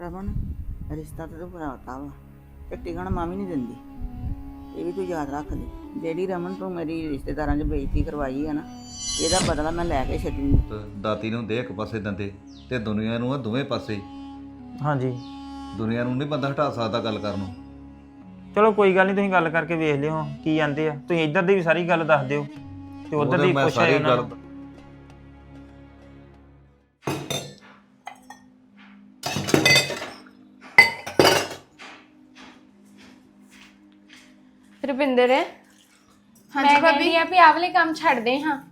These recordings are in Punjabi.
ਰਮਨ ਰਿਸ਼ਤਾ ਤਾਂ ਤੂੰ ਕਰਾਤਾ ਵਾ। ਤੇ ਟਿਕਣ ਮਾਮੀ ਨਹੀਂ ਦਿੰਦੀ। ਇਹ ਵੀ ਤੂੰ ਯਾਦ ਰੱਖ ਲਈ ਜਿਹੜੀ ਰਮਨ ਤੂੰ ਮੇਰੀ ਰਿਸ਼ਤੇਦਾਰਾਂ 'ਚ ਬੇਇੱਜ਼ਤੀ ਕਰਵਾਈ ਹੈ ਨਾ ਇਹਦਾ ਬਦਲਾ ਮੈਂ ਲੈ ਕੇ ਛੱਡੂੰਗੀ। ਦਾਤੀ ਨੂੰ ਦੇ ਇੱਕ ਪਾਸੇ ਦੰਦੇ ਤੇ ਦੁਨੀਆ ਨੂੰ ਆ ਦੋਵੇਂ ਪਾਸੇ। ਹਾਂਜੀ। ਦੁਨੀਆ ਨੂੰ ਨਹੀਂ ਬੰਦਾ ਹਟਾ ਸਕਦਾ ਗੱਲ ਕਰਨ ਨੂੰ। ਚਲੋ ਕੋਈ ਗੱਲ ਨਹੀਂ ਤੁਸੀਂ ਗੱਲ ਕਰਕੇ ਵੇਖ ਲਿਓ ਕੀ ਜਾਂਦੇ ਆ। ਤੁਸੀਂ ਇੱਧਰ ਦੀ ਵੀ ਸਾਰੀ ਗੱਲ ਦੱਸ ਦਿਓ। ਤੇ ਉਧਰ ਉਹਦੇ ਦੀ ਮੈਂ ਪੁੱਛਿਆ ਸਾਰੀ ਉਹਨਾਂ ਗੱਲ ਨੂੰ ਰੁਪਿੰਦਰ ਮੈਂ ਕਹਿੰਦੀ ਆ ਵੀ ਆਹ ਵਾਲੇ ਕੰਮ ਛੱਡ ਦੇ ਹਾਂ।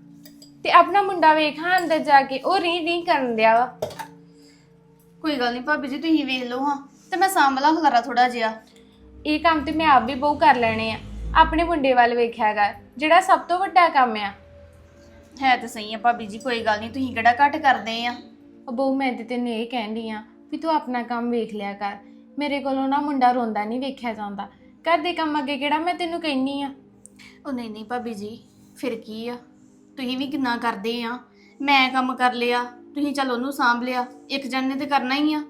ਤੇ ਆਪਣਾ ਮੁੰਡਾ ਵੇਖ ਹਾਂ ਅੰਦਰ ਜਾ ਕੇ। ਉਹ ਰੀ ਰੀ ਕਰਨ ਦਿਆ ਵਾ। ਕੋਈ ਗੱਲ ਨਹੀਂ ਭਾਬੀ ਜੀ ਤੁਸੀਂ ਵੇਖ ਲਓ ਹਾਂ। ਤੇ ਮੈਂ ਸਾਂਭਲਾ ਖਲਾਰਾ ਥੋੜਾ ਜਿਹਾ। ਇਹ ਕੰਮ ਤੇ ਮੈਂ ਆਪ ਵੀ ਬਹੁ ਕਰ ਲੈਣੇ ਆ। ਆਪਣੇ ਮੁੰਡੇ ਵੱਲ ਵੇਖਿਆਗਾ ਜਿਹੜਾ ਸਭ ਤੋਂ ਵੱਡਾ ਕੰਮ ਆ। ਹੈ ਤਾਂ ਸਹੀ ਆ ਭਾਬੀ ਜੀ ਕੋਈ ਗੱਲ ਨਹੀਂ ਤੁਸੀਂ ਕਿਹੜਾ ਘੱਟ ਕਰਦੇ ਆ। ਉਹ ਬਹੁ ਮੈਂ ਤੇ ਤੈਨੂੰ ਇਹ ਕਹਿੰਦੀ ਆ ਵੀ ਤੂੰ ਆਪਣਾ ਕੰਮ ਵੇਖ ਲਿਆ ਕਰ। ਮੇਰੇ ਕੋਲੋਂ ਨਾ ਮੁੰਡਾ ਰੋਂਦਾ ਨਹੀਂ ਵੇਖਿਆ ਜਾਂਦਾ। ਘਰ ਦੇ ਕੰਮ ਅੱਗੇ ਕਿਹੜਾ ਮੈਂ ਤੈਨੂੰ ਕਹਿਨੀ ਆ? ਉਹ ਨਹੀਂ ਨਹੀਂ ਭਾਬੀ ਜੀ ਫਿਰ ਕੀ ਆ? ਤੁਸੀਂ ਵੀ ਕਿੰਨਾ ਕਰਦੇ ਆ। ਮੈਂ ਕੰਮ ਕਰ ਲਿਆ ਤੁਸੀਂ ਚਲ ਉਹਨੂੰ ਸਾਂਭ ਲਿਆ ਇੱਕ ਜਣ ਨੇ ਤੇ ਕਰਨਾ ਹੀ ਆ।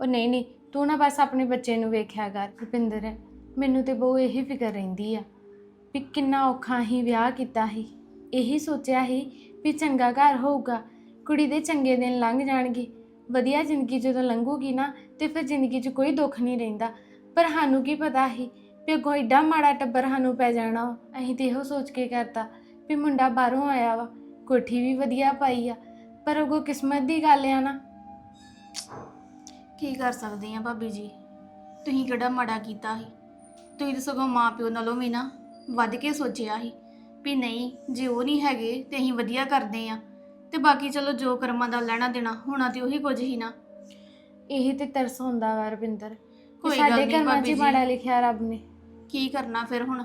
ਉਹ ਨਹੀਂ ਨਹੀਂ ਤੂੰ ਨਾ ਬਸ ਆਪਣੇ ਬੱਚੇ ਨੂੰ ਵੇਖਿਆ ਕਰ ਰੁਪਿੰਦਰ। ਮੈਨੂੰ ਤੇ ਬਹੁ ਇਹੀ ਫਿਕਰ ਰਹਿੰਦੀ ਆ ਵੀ ਕਿੰਨਾ ਔਖਾ ਹੀ ਵਿਆਹ ਕੀਤਾ ਸੀ। ਇਹੀ ਸੋਚਿਆ ਸੀ ਵੀ ਚੰਗਾ ਘਰ ਹੋਊਗਾ ਕੁੜੀ ਦੇ ਚੰਗੇ ਦਿਨ ਲੰਘ ਜਾਣਗੇ। ਵਧੀਆ ਜ਼ਿੰਦਗੀ ਜਦੋਂ ਲੰਘੂਗੀ ਨਾ ਤੇ ਫਿਰ ਜ਼ਿੰਦਗੀ 'ਚ ਕੋਈ ਦੁੱਖ ਨਹੀਂ ਰਹਿੰਦਾ। ਪਰ ਸਾਨੂੰ ਕੀ ਪਤਾ ਸੀ ਵੀ ਅੱਗੋਂ ਏਡਾ ਮਾੜਾ ਟੱਬਰ ਸਾਨੂੰ ਪੈ ਜਾਣਾ ਵਾ। ਅਸੀਂ ਤੇ ਇਹੋ ਸੋਚ ਕੇ ਕਰਤਾ ਵੀ ਮੁੰਡਾ ਬਾਹਰੋਂ ਆਇਆ ਵਾ ਕੋਠੀ ਵੀ ਵਧੀਆ ਪਾਈ ਆ ਪਰ ਅੱਗੋਂ ਕਿਸਮਤ ਦੀ ਗੱਲ ਆ ਨਾ। ਕੀ ਕਰ ਸਕਦੇ ਆ ਭਾਬੀ ਜੀ? ਤੁਸੀਂ ਕਿਹੜਾ ਮਾੜਾ ਕੀਤਾ ਸੀ? ਤੁਸੀਂ ਤਾਂ ਸਗੋਂ ਮਾਪਿਓ ਨਾਲੋਂ ਵੀ ਨਾ ਵੱਧ ਕੇ ਸੋਚਿਆ ਸੀ ਵੀ ਨਹੀਂ ਜੇ ਉਹ ਨਹੀਂ ਹੈਗੇ ਤੇ ਅਸੀਂ ਵਧੀਆ ਕਰਦੇ ਆ। ਤੇ ਬਾਕੀ ਚਲੋ ਜੋ ਕਰਮਾਂ ਦਾ ਲੈਣਾ ਦੇਣਾ ਹੋਣਾ ਤੇ ਉਹੀ ਕੁਝ ਹੀ ਨਾ। ਇਹੀ ਤੇ ਤਰਸ ਹੁੰਦਾ ਵਾ ਰਵਿੰਦਰ ਕੋਈ ਕੋਈ ਗੱਲ ਸਾਡੇ ਨੀ ਕਰਮਾਂ 'ਚ ਭਾਬੀ ਹੀ ਜੀ। ਮਾੜਾ ਲਿਖਿਆ ਰੱਬ ਨੇ। ਕੀ ਕਰਨਾ ਫਿਰ ਹੁਣ?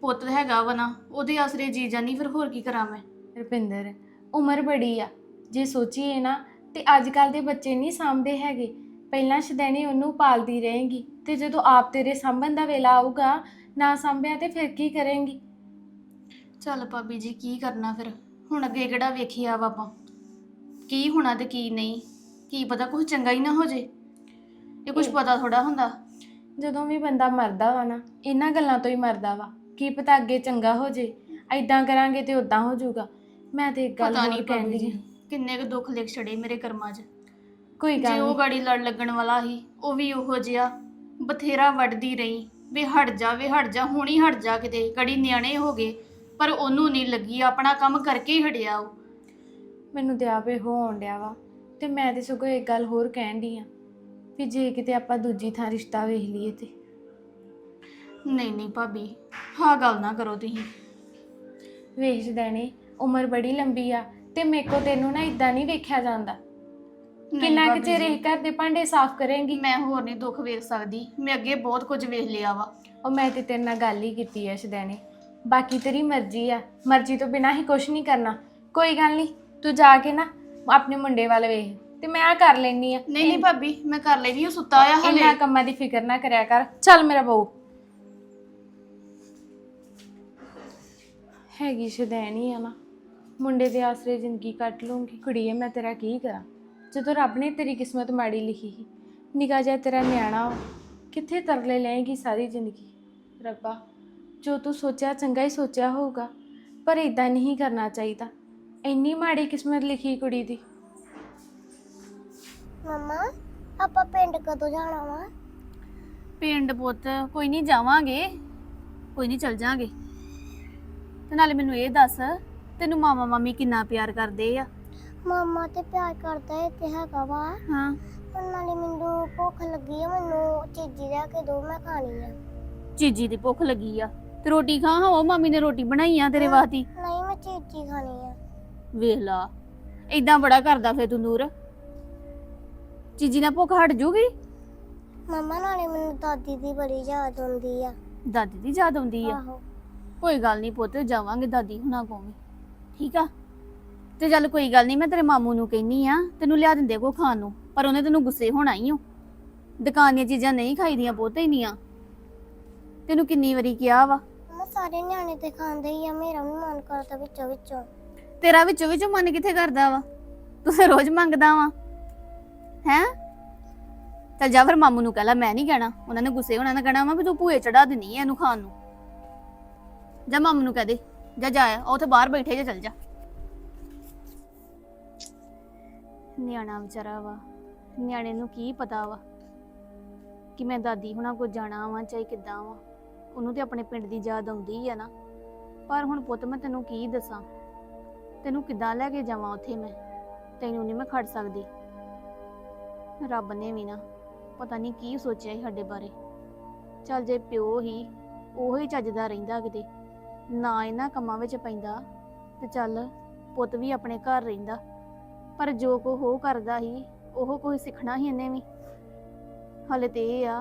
ਪੁੱਤ ਹੈਗਾ ਵਾ ਨਾ ਉਹਦੇ ਆਸਰੇ ਜੀ ਜਾਨੀ ਫਿਰ ਹੋਰ ਕੀ ਕਰਾਂ ਮੈਂ? ਰੁਪਿੰਦਰ ਉਮਰ ਬੜੀ ਆ। ਜੇ ਸੋਚੀਏ ਨਾ ਤੇ ਅੱਜ ਕੱਲ ਦੇ ਬੱਚੇ ਨਹੀਂ ਸਾਂਭਦੇ ਹੈਗੇ। ਪਹਿਲਾਂ ਸ਼ਦੈਣੀ ਉਹਨੂੰ ਪਾਲਦੀ ਰਹੇਗੀ ਤੇ ਜਦੋਂ ਆਪ ਤੇਰੇ ਸਾਂਭਣ ਦਾ ਵੇਲਾ ਆਊਗਾ ਨਾ ਸਾਂਭਿਆ ਤੇ ਫਿਰ ਕੀ ਕਰੇਂਗੀ? ਚੱਲ ਭਾਬੀ ਜੀ ਕੀ ਕਰਨਾ ਫਿਰ? ਹੁਣ ਅੱਗੇ ਕਿਹੜਾ ਵੇਖਿਆ ਵਾ ਆਪਾਂ ਕੀ ਹੋਣਾ ਤੇ ਕੀ ਨਹੀਂ? ਕੀ ਪਤਾ ਕੁਝ ਚੰਗਾ ਹੀ ਨਾ ਹੋ ਜੇ? ਇਹ ਕੁਝ ਪਤਾ ਥੋੜਾ ਹੁੰਦਾ। ਜਦੋਂ ਵੀ ਬੰਦਾ ਮਰਦਾ ਵਾ ਨਾ ਇਹਨਾਂ ਗੱਲਾਂ ਤੋਂ ਹੀ ਮਰਦਾ ਵਾ। ਕੀ ਪਤਾ ਅੱਗੇ ਚੰਗਾ ਹੋ ਜੇ ਐਦਾਂ ਕਰਾਂਗੇ ਤੇ ਉਦਾਂ ਹੋ ਜਾਊਗਾ। ਮੈਂ ਤੇ ਇੱਕ ਗੱਲ ਪਤਾ ਹੋਰ ਨਹੀਂ ਭਾਬੀ ਕਹਿੰਦੀ ਜੀ ਕਿੰਨੇ ਕੁ ਦੁੱਖ ਲਿਖ ਛੜੇ ਮੇਰੇ ਕਰਮਾਂ 'ਚ। ਕੋਈ ਜੇ ਗੱਲ ਉਹ ਨਹੀਂ ਗਾੜੀ ਲੜ ਲੱਗਣ ਵਾਲਾ ਸੀ ਉਹ ਵੀ ਉਹੋ ਜਿਹਾ ਬਥੇਰਾ ਵੱਢਦੀ ਰਹੀ। ਵੀ ਹਟ ਜਾ ਵੇ ਹਟ ਜਾ ਹੁਣੀ ਹਟ ਜਾ ਕਿਤੇ ਗੜੀ ਨਿਆਣੇ ਹੋ ਗਏ ਪਰ ਉਹਨੂੰ ਨਹੀਂ ਲੱਗੀ ਆਪਣਾ ਕੰਮ ਕਰਕੇ ਹੀ ਹਟਿਆ ਉਹ। ਮੈਨੂੰ ਤੇ ਆਪੇ ਹੋਣ ਡਿਆ ਵਾ ਤੇ ਮੈਂ ਤੇ ਸਗੋਂ ਇੱਕ ਗੱਲ ਹੋਰ ਕਹਿਣ ਡਈ ਆ ਵੀ ਜੇ ਕਿਤੇ ਆਪਾਂ ਦੂਜੀ ਥਾਂ ਰਿਸ਼ਤਾ ਵੇਖ ਲਈਏ ਤੇ। ਨਹੀਂ ਨਹੀਂ ਭਾਬੀ ਹਾਂ ਗੱਲ ਨਾ ਕਰੋ ਤੁਸੀਂ। ਵੇਚ ਦੇਣੇ ਉਮਰ ਬੜੀ ਲੰਬੀ ਆ ਤੇ ਮੇਰੇ ਕੋ ਤੈਨੂੰ ਨਾ ਇਦਾਂ ਨਹੀਂ ਵੇਖਿਆ ਜਾਂਦਾ। ਨਹੀਂ ਕਿੰਨਾ ਕੁ ਭਾਬੀ ਚਿਰ ਇਹ ਘਰ ਦੇ ਭਾਂਡੇ ਸਾਫ਼ ਕਰੇਂਗੀ? ਮੈਂ ਹੋਰ ਨਹੀਂ ਦੁੱਖ ਵੇਖ ਸਕਦੀ। ਮੈਂ ਅੱਗੇ ਬਹੁਤ ਕੁਝ ਵੇਖ ਲਿਆ ਵਾ। ਉਹ ਮੈਂ ਤੇ ਤੇਰੇ ਨਾਲ ਗੱਲ ਹੀ ਕੀਤੀ ਐ ਸ਼ਦੈਣੇ। ਬਾਕੀ ਤੇਰੀ ਮਰਜ਼ੀ ਆ। ਮਰਜ਼ੀ ਤੋਂ ਬਿਨਾ ਹੀ ਕੁਝ ਨਹੀਂ ਕਰਨਾ। ਕੋਈ ਗੱਲ ਨਹੀਂ ਤੂੰ ਜਾ ਕੇ ਨਾ ਆਪਣੇ ਮੁੰਡੇ ਵੱਲ ਵੇਖ। ਤੇ ਮੈਂ ਆ ਕਰ ਲੈਣੀ ਆ। ਨਹੀਂ ਨਹੀਂ ਭਾਬੀ ਮੈਂ ਕਰ ਲੈਣੀ ਉਹ ਸੁੱਤਾ ਆ ਹਲੇ। ਇੰਨਾ ਕੰਮਾਂ ਦੀ ਫਿਕਰ ਨਾ ਕਰਿਆ ਕਰ। ਚੱਲ ਮੇਰਾ ਬਹੂ। ਹੈਗੀ ਸ਼ਦੈਣੀ ਆ ਨਾ। ਮੁੰਡੇ ਦੇ ਆਸਰੇ ਜ਼ਿੰਦਗੀ ਕੱਟ ਲੂੰਗੀ। ਕੁੜੀਏ ਮੈਂ ਤੇਰਾ ਕੀ ਕਰਾਂ? ਜਦੋਂ ਰੱਬ ਨੇ ਤੇਰੀ ਕਿਸਮਤ ਮਾੜੀ ਲਿਖੀ ਸੀ ਨਿਕਾ ਜਾ ਤੇਰਾ ਨਿਆਣਾ ਵਾ, ਕਿੱਥੇ ਤਰਲੇ ਲਏਗੀ ਸਾਰੀ ਜ਼ਿੰਦਗੀ? ਰੱਬਾ ਜੋ ਤੂੰ ਸੋਚਿਆ ਚੰਗਾ ਹੀ ਸੋਚਿਆ ਹੋਊਗਾ ਪਰ ਇਦਾਂ ਨਹੀਂ ਕਰਨਾ ਚਾਹੀਦਾ। ਇੰਨੀ ਮਾੜੀ ਕਿਸਮਤ ਲਿਖੀ ਕੁੜੀ ਦੀ। ਮਮਾ ਆਪਾਂ ਪਿੰਡ ਕਦੋਂ ਜਾਣਾ ਵਾ? ਪਿੰਡ ਪੁੱਤ ਕੋਈ ਨਹੀਂ ਜਾਵਾਂਗੇ। ਕੋਈ ਨਹੀਂ ਚੱਲ ਜਾਾਂਗੇ। ਤੇ ਨਾਲੇ ਮੈਨੂੰ ਇਹ ਦੱਸ ਤੈਨੂੰ ਮਾਮਾ ਮਾਮੀ ਕਿੰਨਾ ਪਿਆਰ ਕਰਦੇ ਆ? ਮਮਾ ਤੇ ਪਿਆਰ ਕਰਦਾ ਹੈ ਤੇ ਹੈਗਾ ਵਾ। ਹਾਂ। ਪਰ ਨਾਲੇ ਮੈਨੂੰ ਭੁੱਖ ਲੱਗੀ ਆ ਮੈਨੂੰ ਚੀਜ਼ੀ ਲਿਆ ਕੇ ਦੋ ਮੈਂ ਖਾਣੀ ਆ। ਚੀਜੀ ਦੀ ਭੁੱਖ ਲੱਗੀ ਆ। ਤੇ ਰੋਟੀ ਖਾ ਹਾਂ ਮਾਮੀ ਨੇ ਰੋਟੀ ਬਣਾਈ ਆ ਤੇਰੇ ਵਾਸਤੇ। ਨਹੀਂ ਮੈਂ ਚੀਜ਼ੀ ਖਾਣੀ ਆ। ਵੇਖ ਲਾ ਇਦਾਂ ਬੜਾ ਕਰਦਾ ਫੇ ਤੂੰ ਨੂਰ। ਚੀਜੀ ਨਾਲ ਭੁੱਖ ਹਟ ਜੂਗੀ? ਮਮਾ ਨਾਲੇ ਮੈਨੂੰ ਦਾਦੀ ਦੀ ਬੜੀ ਯਾਦ ਆਉਂਦੀ ਆ। ਦਾਦੀ ਦੀ ਯਾਦ ਆਉਂਦੀ ਆ? ਆਹੋ। ਕੋਈ ਗੱਲ ਨਹੀਂ ਪੁੱਤ ਜਾਵਾਂਗੇ ਦਾਦੀ ਹੁਣਾਂ ਕੋਲ ਵੀ। ਠੀਕ ਆ? ਤੇ ਚੱਲ ਕੋਈ ਗੱਲ ਨਹੀਂ ਮੈਂ ਤੇਰੇ ਮਾਮੂ ਨੂੰ ਕਹਿਨੀ ਆ ਤੈਨੂੰ ਲਿਆ ਦਿੰਦੇ ਕੋ ਖਾਣ ਨੂੰ ਪਰ ਉਹਨੇ ਤੈਨੂੰ ਗੁੱਸੇ ਹੋਣਾ ਹੀ ਓ। ਦੁਕਾਨ ਦੀਆਂ ਚੀਜ਼ਾਂ ਨਹੀਂ ਖਾਈਦੀਆਂ ਪੁੱਤ ਇੰਨੀਆਂ ਤੈਨੂੰ ਕਿੰਨੀ ਵਾਰੀ ਕਿਹਾ ਵਾ? ਮਮਾ ਸਾਰੇ ਨਿਆਣੇ ਤੇ ਖਾਂਦੇ ਹੀ ਆ ਮੇਰਾ ਵੀ ਮਨ ਕਰਦਾ ਵਿੱਚੋਂ ਵਿੱਚੋਂ ਤੇਰਾ ਵਿੱਚੋਂ ਵਿੱਚੋਂ ਮਨ ਕਿੱਥੇ ਕਰਦਾ ਵਾ? ਤੂੰ ਤਾਂ ਰੋਜ਼ ਮੰਗਦਾ ਵਾ। ਹੈ? ਚੱਲ ਜਾ ਫਿਰ ਮਾਮੂ ਨੂੰ ਕਹਿ ਲੈ ਮੈਂ ਨਹੀਂ ਕਹਿਣਾ। ਉਹਨਾਂ ਨੇ ਗੁੱਸੇ ਹੋਣਾ ਨਾ ਕਹਿਣਾ ਵਾ ਵੀ ਤੂੰ ਭੂਏ ਚੜਾ ਦਿੰਨੀ ਐ ਇਹਨੂੰ ਖਾਣ ਨੂੰ। ਜਾ ਮਾਮੂ ਨੂੰ ਕਹਿ ਦੇ ਜਾ ਜਾ ਆ, ਉੱਥੇ ਬਾਹਰ ਬੈਠੇ ਜੇ ਚੱਲ ਜਾ। ਨਿਆਣਾ ਵਿਚਾਰਾ ਵਾ ਨਿਆਣੇ ਨੂੰ ਕੀ ਪਤਾ ਵਾ ਕਿ ਮੈਂ ਦਾਦੀ ਹੁਣਾਂ ਕੋ ਜਾਣਾ ਵਾ ਚਾਹੇ ਕਿੱਦਾਂ ਵਾ। ਉਹਨੂੰ ਤੇ ਆਪਣੇ ਪਿੰਡ ਦੀ ਯਾਦ ਆਉਂਦੀ ਆ ਨਾ। ਪਰ ਹੁਣ ਪੁੱਤ ਮੈਂ ਤੈਨੂੰ ਕੀ ਦੱਸਾਂ? ਤੈਨੂੰ ਕਿੱਦਾਂ ਲੈ ਕੇ ਜਾਵਾਂ ਉੱਥੇ ਮੈਂ? ਤੈਨੂੰ ਨਹੀਂ ਮੈਂ ਖੜ ਸਕਦੀ। ਰੱਬ ਨੇ ਵੀ ਨਾ ਪਤਾ ਨਹੀਂ ਕੀ ਸੋਚਿਆ ਸੀ ਸਾਡੇ ਬਾਰੇ। ਚੱਲ ਜੇ ਪਿਓ ਹੀ ਉਹ ਹੀ ਚੱਜਦਾ ਰਹਿੰਦਾ ਕਿਤੇ, ਨਾ ਇਹਨਾਂ ਕੰਮਾਂ ਵਿੱਚ ਪੈਂਦਾ ਤੇ ਚੱਲ ਪੁੱਤ ਵੀ ਆਪਣੇ ਘਰ ਰਹਿੰਦਾ। ਪਰ ਜੋ ਕੋ ਹੋ ਕਰਦਾ ਹੀ ਉਹ ਕੋਈ ਸਿੱਖਣਾ ਹੀ ਇਹਨੇ ਵੀ। ਹਲੇ ਤੇ ਇਹ ਆ,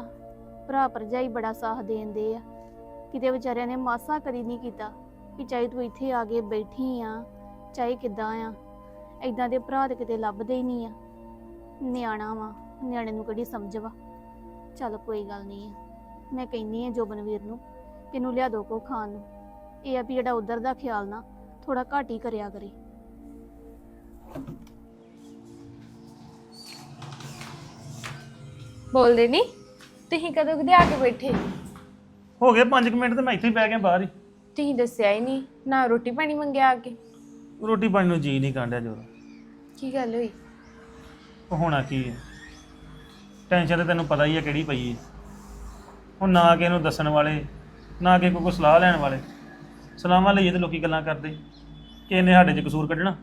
ਭਰਾ ਭਰਜਾਈ ਬੜਾ ਸਾਥ ਦੇਂਦੇ ਆ। ਕਿਤੇ ਵਿਚਾਰਿਆਂ ਨੇ ਮਾਸਾ ਕਦੀ ਨਹੀਂ ਕੀਤਾ ਕਿ ਚਾਹੇ ਤੂੰ ਇੱਥੇ ਆ ਕੇ ਬੈਠੀ ਆ, ਚਾਹੇ ਕਿੱਦਾਂ ਆ। ਐਦਾਂ ਦੇ ਭਰਾ ਤੇ ਕਿਤੇ ਲੱਭਦੇ ਹੀ ਨਹੀਂ ਆ। ਨਿਆਣਾ ਵਾ ਨਿਆਣੇ ਨੂੰ ਕਿਹੜੀ ਸਮਝ ਵਾ? ਚੱਲ ਕੋਈ ਗੱਲ ਨਹੀਂ ਆ। ਮੈਂ ਕਹਿੰਨੀ ਆ ਜੋਬਨਵੀਰ ਨੂੰ ਕਿ ਇਹਨੂੰ ਲਿਆ ਦੋ ਕੋ ਖਾਣ ਨੂੰ। ਇਹ ਆ ਵੀ ਜਿਹੜਾ ਉਧਰ ਦਾ ਖਿਆਲ ਨਾ ਥੋੜਾ ਘੱਟ ਹੀ ਕਰਿਆ ਕਰੇ। ਬੋਲਦੇ ਨਹੀਂ ਤੁਸੀਂ ਕਦੋਂ ਕਦੇ ਆ ਕੇ ਬੈਠੇ? ਹੋ ਗਏ 5 ਮਿੰਟ ਤੇ ਮੈਂ ਇੱਥੇ ਹੀ ਬਹਿ ਗਿਆ ਬਾਹਰ ਹੀ। ਤੁਸੀਂ ਦੱਸਿਆ ਹੀ ਨਹੀਂ ਨਾ ਰੋਟੀ ਪਾਣੀ ਮੰਗਿਆ ਆ ਕੇ। ਰੋਟੀ ਪਾਣੀ ਨੂੰ ਜੀ ਨਹੀਂ ਕਾਂਡਿਆ ਜੋਰ। ਕੀ ਗੱਲ ਹੋਈ? ਹੋਣਾ ਕੀ ਹੈ? ਟੈਨਸ਼ਨ ਤੇ ਤੈਨੂੰ ਪਤਾ ਹੀ ਹੈ ਕਿਹੜੀ ਪਈ ਹੈ। ਹੁਣ ਨਾ ਕਿ ਇਹਨੂੰ ਦੱਸਣ ਵਾਲੇ ਨਾ ਕਿ ਕੋਈ ਸਲਾਹ ਲੈਣ ਵਾਲੇ। ਸਲਾਹਾਂ ਲਈਏ ਤੇ ਲੋਕੀ ਗੱਲਾਂ ਕਰਦੇ। ਕਿਸੇ ਨੇ ਸਾਡੇ 'ਚ ਕਸੂਰ ਕੱਢਣਾ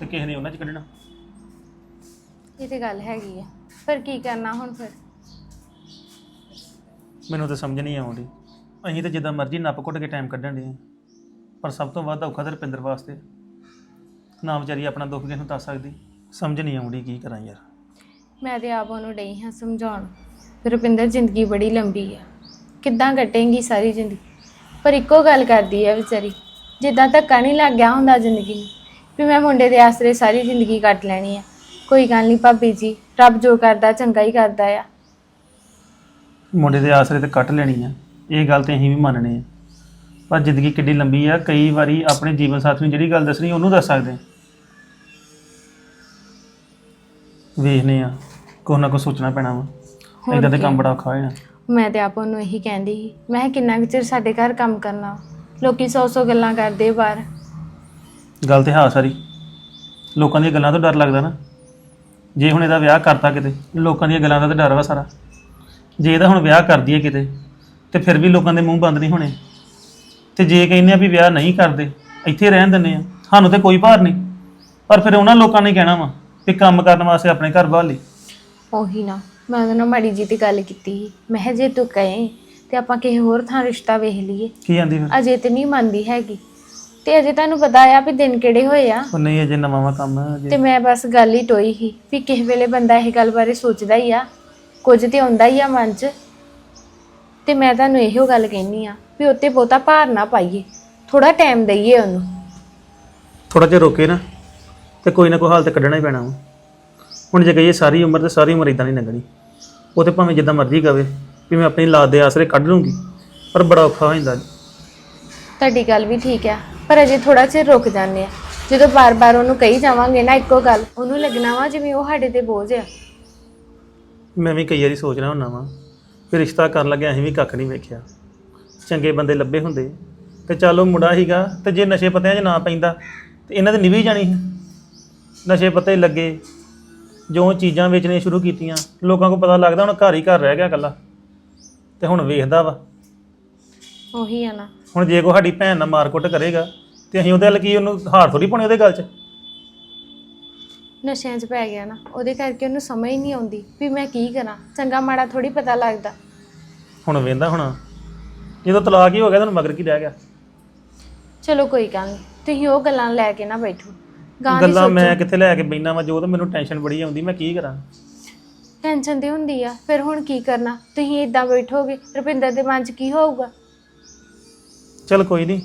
ਤੇ ਕਿਸੇ ਨੇ ਉਹਨਾਂ 'ਚ ਕੱਢਣਾ। ਇਹ ਤੇ ਗੱਲ ਹੈਗੀ ਆ। ਪਰ ਕੀ ਕਰਨਾ ਹੁਣ ਫਿਰ? ਮੈਨੂੰ ਤਾਂ ਸਮਝ ਨਹੀਂ ਆਉਂਦੀ। ਅਸੀਂ ਤਾਂ ਜਿੱਦਾਂ ਮਰਜ਼ੀ ਨੱਪ ਘੁੱਟ ਕੇ ਟਾਈਮ ਕੱਢਣ ਦੇ ਪਰ ਸਭ ਤੋਂ ਵੱਧ ਔਖਾ ਤਾਂ ਰੁਪਿੰਦਰ ਵਾਸਤੇ। ਨਾ ਵਿਚਾਰੀ ਆਪਣਾ ਦੁੱਖ ਕਿਸ ਨੂੰ ਦੱਸ ਸਕਦੀ। ਸਮਝ ਨਹੀਂ ਆਉਂਦੀ ਕੀ ਕਰਾਂ ਯਾਰ। ਮੈਂ ਤੇ ਆਪ ਉਹਨੂੰ ਡਈ ਹਾਂ ਸਮਝਾਉਣ। ਰੁਪਿੰਦਰ ਜ਼ਿੰਦਗੀ ਬੜੀ ਲੰਬੀ ਆ। ਕਿੱਦਾਂ ਕੱਟੇਂਗੀ ਸਾਰੀ ਜ਼ਿੰਦਗੀ? ਪਰ ਇੱਕੋ ਗੱਲ ਕਰਦੀ ਆ ਵਿਚਾਰੀ ਜਿੱਦਾਂ ਧੱਕਾ ਨਹੀਂ ਲੱਗ ਗਿਆ ਹੁੰਦਾ ਜ਼ਿੰਦਗੀ ਨੂੰ ਵੀ ਮੈਂ ਮੁੰਡੇ ਦੇ ਆਸਰੇ ਸਾਰੀ ਜ਼ਿੰਦਗੀ ਕੱਟ ਲੈਣੀ ਆ। ਕੋਈ ਗੱਲ ਨਹੀਂ ਭਾਬੀ ਜੀ ਰੱਬ ਜੋ ਕਰਦਾ ਚੰਗਾ ਹੀ ਕਰਦਾ ਆ। ਮੁੰਡੇ ਦੇ ਆਸਰੇ ਤੇ ਕੱਟ ਲੈਣੀ ਆ। ਇਹ ਗੱਲ ਤੇ ਅਸੀਂ ਵੀ ਮੰਨਣੇ ਆ। ਪਰ ਜ਼ਿੰਦਗੀ ਕਿੱਡੀ ਲੰਬੀ ਆ ਕਈ ਵਾਰੀ ਆਪਣੇ ਜੀਵਨ ਸਾਥੀ ਨੂੰ ਜਿਹੜੀ ਗੱਲ ਦੱਸਣੀ ਉਹਨੂੰ ਦੱਸ ਸਕਦੇ ਵੇਖਨੇ ਆ ਕੁਛ ਨਾ ਕੁਛ ਸੋਚਣਾ ਪੈਣਾ ਵਾ। ਹੋਰ ਇਦਾਂ ਦੇ ਕੀ? ਕੰਮ ਬੜਾ ਔਖਾ ਹੋ ਜਾਣਾ। ਮੈਂ ਤੇ ਆਪ ਉਹਨੂੰ ਇਹੀ ਕਹਿੰਦੀ ਸੀ। ਮੈਂ ਕਿਹਾ ਕਿੰਨਾ ਕੁ ਚਿਰ ਸਾਡੇ ਘਰ ਕੰਮ ਕਰਨਾ? ਲੋਕੀ ਸੌ ਸੌ ਗੱਲਾਂ ਕਰਦੇ ਬਾਹਰ। ਗੱਲ ਤੇ ਹਾਂ ਸਾਰੀ। ਲੋਕਾਂ ਦੀਆਂ ਗੱਲਾਂ ਤੋਂ ਡਰ ਲੱਗਦਾ ਨਾ। ਜੇ ਹੁਣ ਇਹਦਾ ਵਿਆਹ ਕਰਤਾ ਕਿਤੇ ਲੋਕਾਂ ਦੀਆਂ ਗੱਲਾਂ ਦਾ ਤਾਂ ਡਰ ਵਾ ਸਾਰਾ। ਜੇ ਇਹਦਾ ਹੁਣ ਵਿਆਹ ਕਰ ਦਈਏ ਕਿਤੇ ਤੇ ਫਿਰ ਵੀ ਲੋਕਾਂ ਦੇ ਮੂੰਹ ਬੰਦ ਨਹੀਂ ਹੋਣੇ। ਤੇ ਜੇ ਕਹਿੰਦੇ ਆ ਵੀ ਵਿਆਹ ਨਹੀਂ ਕਰਦੇ ਇੱਥੇ ਰਹਿਣ ਦਿੰਦੇ ਆ। ਸਾਨੂੰ ਤੇ ਕੋਈ ਭਾਰ ਨਹੀਂ। ਪਰ ਫਿਰ ਉਹਨਾਂ ਲੋਕਾਂ ਨੇ ਕਹਿਣਾ ਵਾ। ਵੀ ਕੰਮ ਕਰਨ ਵਾਸਤੇ ਆਪਣੇ ਘਰ ਬਾਹਰ ਲਈ ਉਹੀ ਨਾ ਮੈਂ ਉਹਦੇ ਨਾਲ ਮਾੜੀ ਜੀ ਦੀ ਗੱਲ ਕੀਤੀ ਸੀ। ਮੈਂ ਕਿਹਾ ਜੇ ਤੂੰ ਕਹੇ ਤੇ ਆਪਾਂ ਕਿਸੇ ਹੋਰ ਥਾਂ ਰਿਸ਼ਤਾ ਵੇਖ ਲਈਏ। ਕੀ ਆਂਦੀ ਫਿਰ? ਅਜੇ ਤੇ ਨਹੀਂ ਮੰਨਦੀ ਹੈਗੀ। ਤੇ ਅਜੇ ਤੁਹਾਨੂੰ ਪਤਾ ਆ ਵੀ ਦਿਨ ਕਿਹੜੇ ਹੋਏ ਆ। ਉਹ ਨਹੀਂ ਅਜੇ ਨਵਾਂ ਵਾ ਕੰਮ ਤੇ ਅਜੇ। ਮੈਂ ਬਸ ਗੱਲ ਹੀ ਟੋਈ ਸੀ ਵੀ ਕਿਸੇ ਵੇਲੇ ਬੰਦਾ ਇਹ ਗੱਲ ਬਾਰੇ ਸੋਚਦਾ ਹੀ ਆ ਕੁਝ ਤੇ ਆਉਂਦਾ ਹੀ ਆ ਮਨ 'ਚ। ਤੇ ਮੈਂ ਤੁਹਾਨੂੰ ਇਹੋ ਗੱਲ ਕਹਿਨੀ ਆ ਵੀ ਉੱਤੇ ਬਹੁਤਾ ਭਾਰ ਨਾ ਪਾਈਏ ਥੋੜਾ ਟਾਈਮ ਦਈਏ ਉਹਨੂੰ। ਥੋੜਾ ਜਿਹਾ ਰੋਕੇ ਨਾ। ਤੇ ਕੋਈ ਨਾ ਕੋਈ ਹਾਲ ਤੇ ਕੱਢਣਾ ਹੀ ਪੈਣਾ ਵਾ। ਹੁਣ ਜੇ ਕਹੀਏ ਸਾਰੀ ਉਮਰ ਤੇ ਸਾਰੀ ਉਮਰ ਇਦਾਂ ਨਹੀਂ ਲੰਘਣੀ। ਉਹ ਤੇ ਭਾਵੇਂ ਜਿੱਦਾਂ ਮਰਜ਼ੀ ਕਵੇ ਵੀ ਮੈਂ ਆਪਣੀ ਲਾਦ ਦੇ ਆਸਰੇ ਕੱਢ ਲੂੰਗੀ ਪਰ ਬੜਾ ਔਖਾ ਹੋ ਜਾਂਦਾ। ਤੁਹਾਡੀ ਗੱਲ ਵੀ ਠੀਕ ਆ ਪਰ ਅਜੇ ਥੋੜਾ ਚਿਰ ਰੁਕ ਜਾਂਦੇ ਆ। ਜਦੋਂ ਬਾਰ-ਬਾਰ ਉਹਨੂੰ ਕਹੀ ਜਾਵਾਂਗੇ ਨਾ ਇੱਕੋ ਗੱਲ ਉਹਨੂੰ ਲੱਗਣਾ ਵਾ ਜਿਵੇਂ ਉਹ ਸਾਡੇ ਤੇ ਬੋਝ ਆ। ਮੈਂ ਵੀ ਕਈ ਵਾਰੀ ਸੋਚਣਾ ਹੁੰਦਾ ਵਾਂ ਕਿ ਰਿਸ਼ਤਾ ਕਰਨ ਲੱਗਿਆ ਅਸੀਂ ਵੀ ਕੱਖ ਨਹੀਂ ਵੇਖਿਆ। ਚੰਗੇ ਬੰਦੇ ਲੱਭੇ ਹੁੰਦੇ ਤੇ ਚੱਲ ਉਹ ਮੁੰਡਾ ਹੀਗਾ ਤੇ ਜੇ ਨਸ਼ੇ ਪੱਤਿਆਂ 'ਚ ਨਾ ਪੈਂਦਾ ਤੇ ਇਹਨਾਂ ਦੇ ਨਿਭੀ ਜਾਣੀ ਸੀ। ਨਸ਼ੇ ਪੱਤੇ ਲੱਗੇ ਜੋ ਚੀਜ਼ਾਂ ਵੇਚਣੀਆਂ ਸ਼ੁਰੂ ਕੀਤੀਆਂ ਲੋਕਾਂ ਨੂੰ ਪਤਾ ਲੱਗਦਾ ਹੁਣ ਘਰ ਹੀ ਘਰ ਰਹਿ ਗਿਆ ਇਕੱਲਾ ਤੇ ਹੁਣ ਵੇਖਦਾ ਵਾ। ਉਹੀ ਆ ਨਾ। ਹੁਣ ਜੇ ਕੋ ਸਾਡੀ ਭੈਣ ਨਾਲ ਮਾਰਕੁੱਟ ਕਰੇਗਾ ਤੇ ਅਸੀਂ ਉਹਦੇ ਵੱਲ ਕੀ ਉਹਨੂੰ ਹਾਰ ਥੋੜੀ ਪਾਉਣੀ ਉਹਦੇ ਗੱਲ 'ਚ? ਨਸ਼ਿਆਂ 'ਚ ਪੈ ਗਿਆ ਨਾ ਉਹਦੇ ਕਰਕੇ ਉਹਨੂੰ ਸਮਝ ਹੀ ਨਹੀਂ ਆਉਂਦੀ ਵੀ ਮੈਂ ਕੀ ਕਰਾਂ ਚੰਗਾ ਮਾੜਾ ਥੋੜੀ ਪਤਾ ਲੱਗਦਾ। ਹੁਣ ਵੇਂਦਾ ਹੁਣ ਜਦੋਂ ਤਲਾਕ ਹੀ ਹੋ ਗਿਆ ਤੁਹਾਨੂੰ ਮਗਰ ਕੀ ਰਹਿ ਗਿਆ? ਚਲੋ ਕੋਈ ਗੱਲ ਨਹੀਂ ਤੁਸੀਂ ਉਹ ਗੱਲਾਂ ਲੈ ਕੇ ਨਾ ਬੈਠੋ। ਗਾਂ ਦੀ ਗੱਲਾਂ ਮੈਂ ਕਿੱਥੇ ਲੈ ਕੇ ਬੈਣਾ ਵਾ ਜੋ ਤਾਂ ਮੈਨੂੰ ਟੈਨਸ਼ਨ ਬੜੀ ਆਉਂਦੀ ਮੈਂ ਕੀ ਕਰਾਂ? ਟੈਨਸ਼ਨ ਤੇ ਹੁੰਦੀ ਆ ਫਿਰ ਹੁਣ ਕੀ ਕਰਨਾ? ਤੁਸੀਂ ਇਦਾਂ ਬੈਠੋਗੇ ਰੁਪਿੰਦਰ ਦੇ ਮਨ 'ਚ ਕੀ ਹੋਊਗਾ? ਚਲ ਕੋਈ ਨਹੀਂ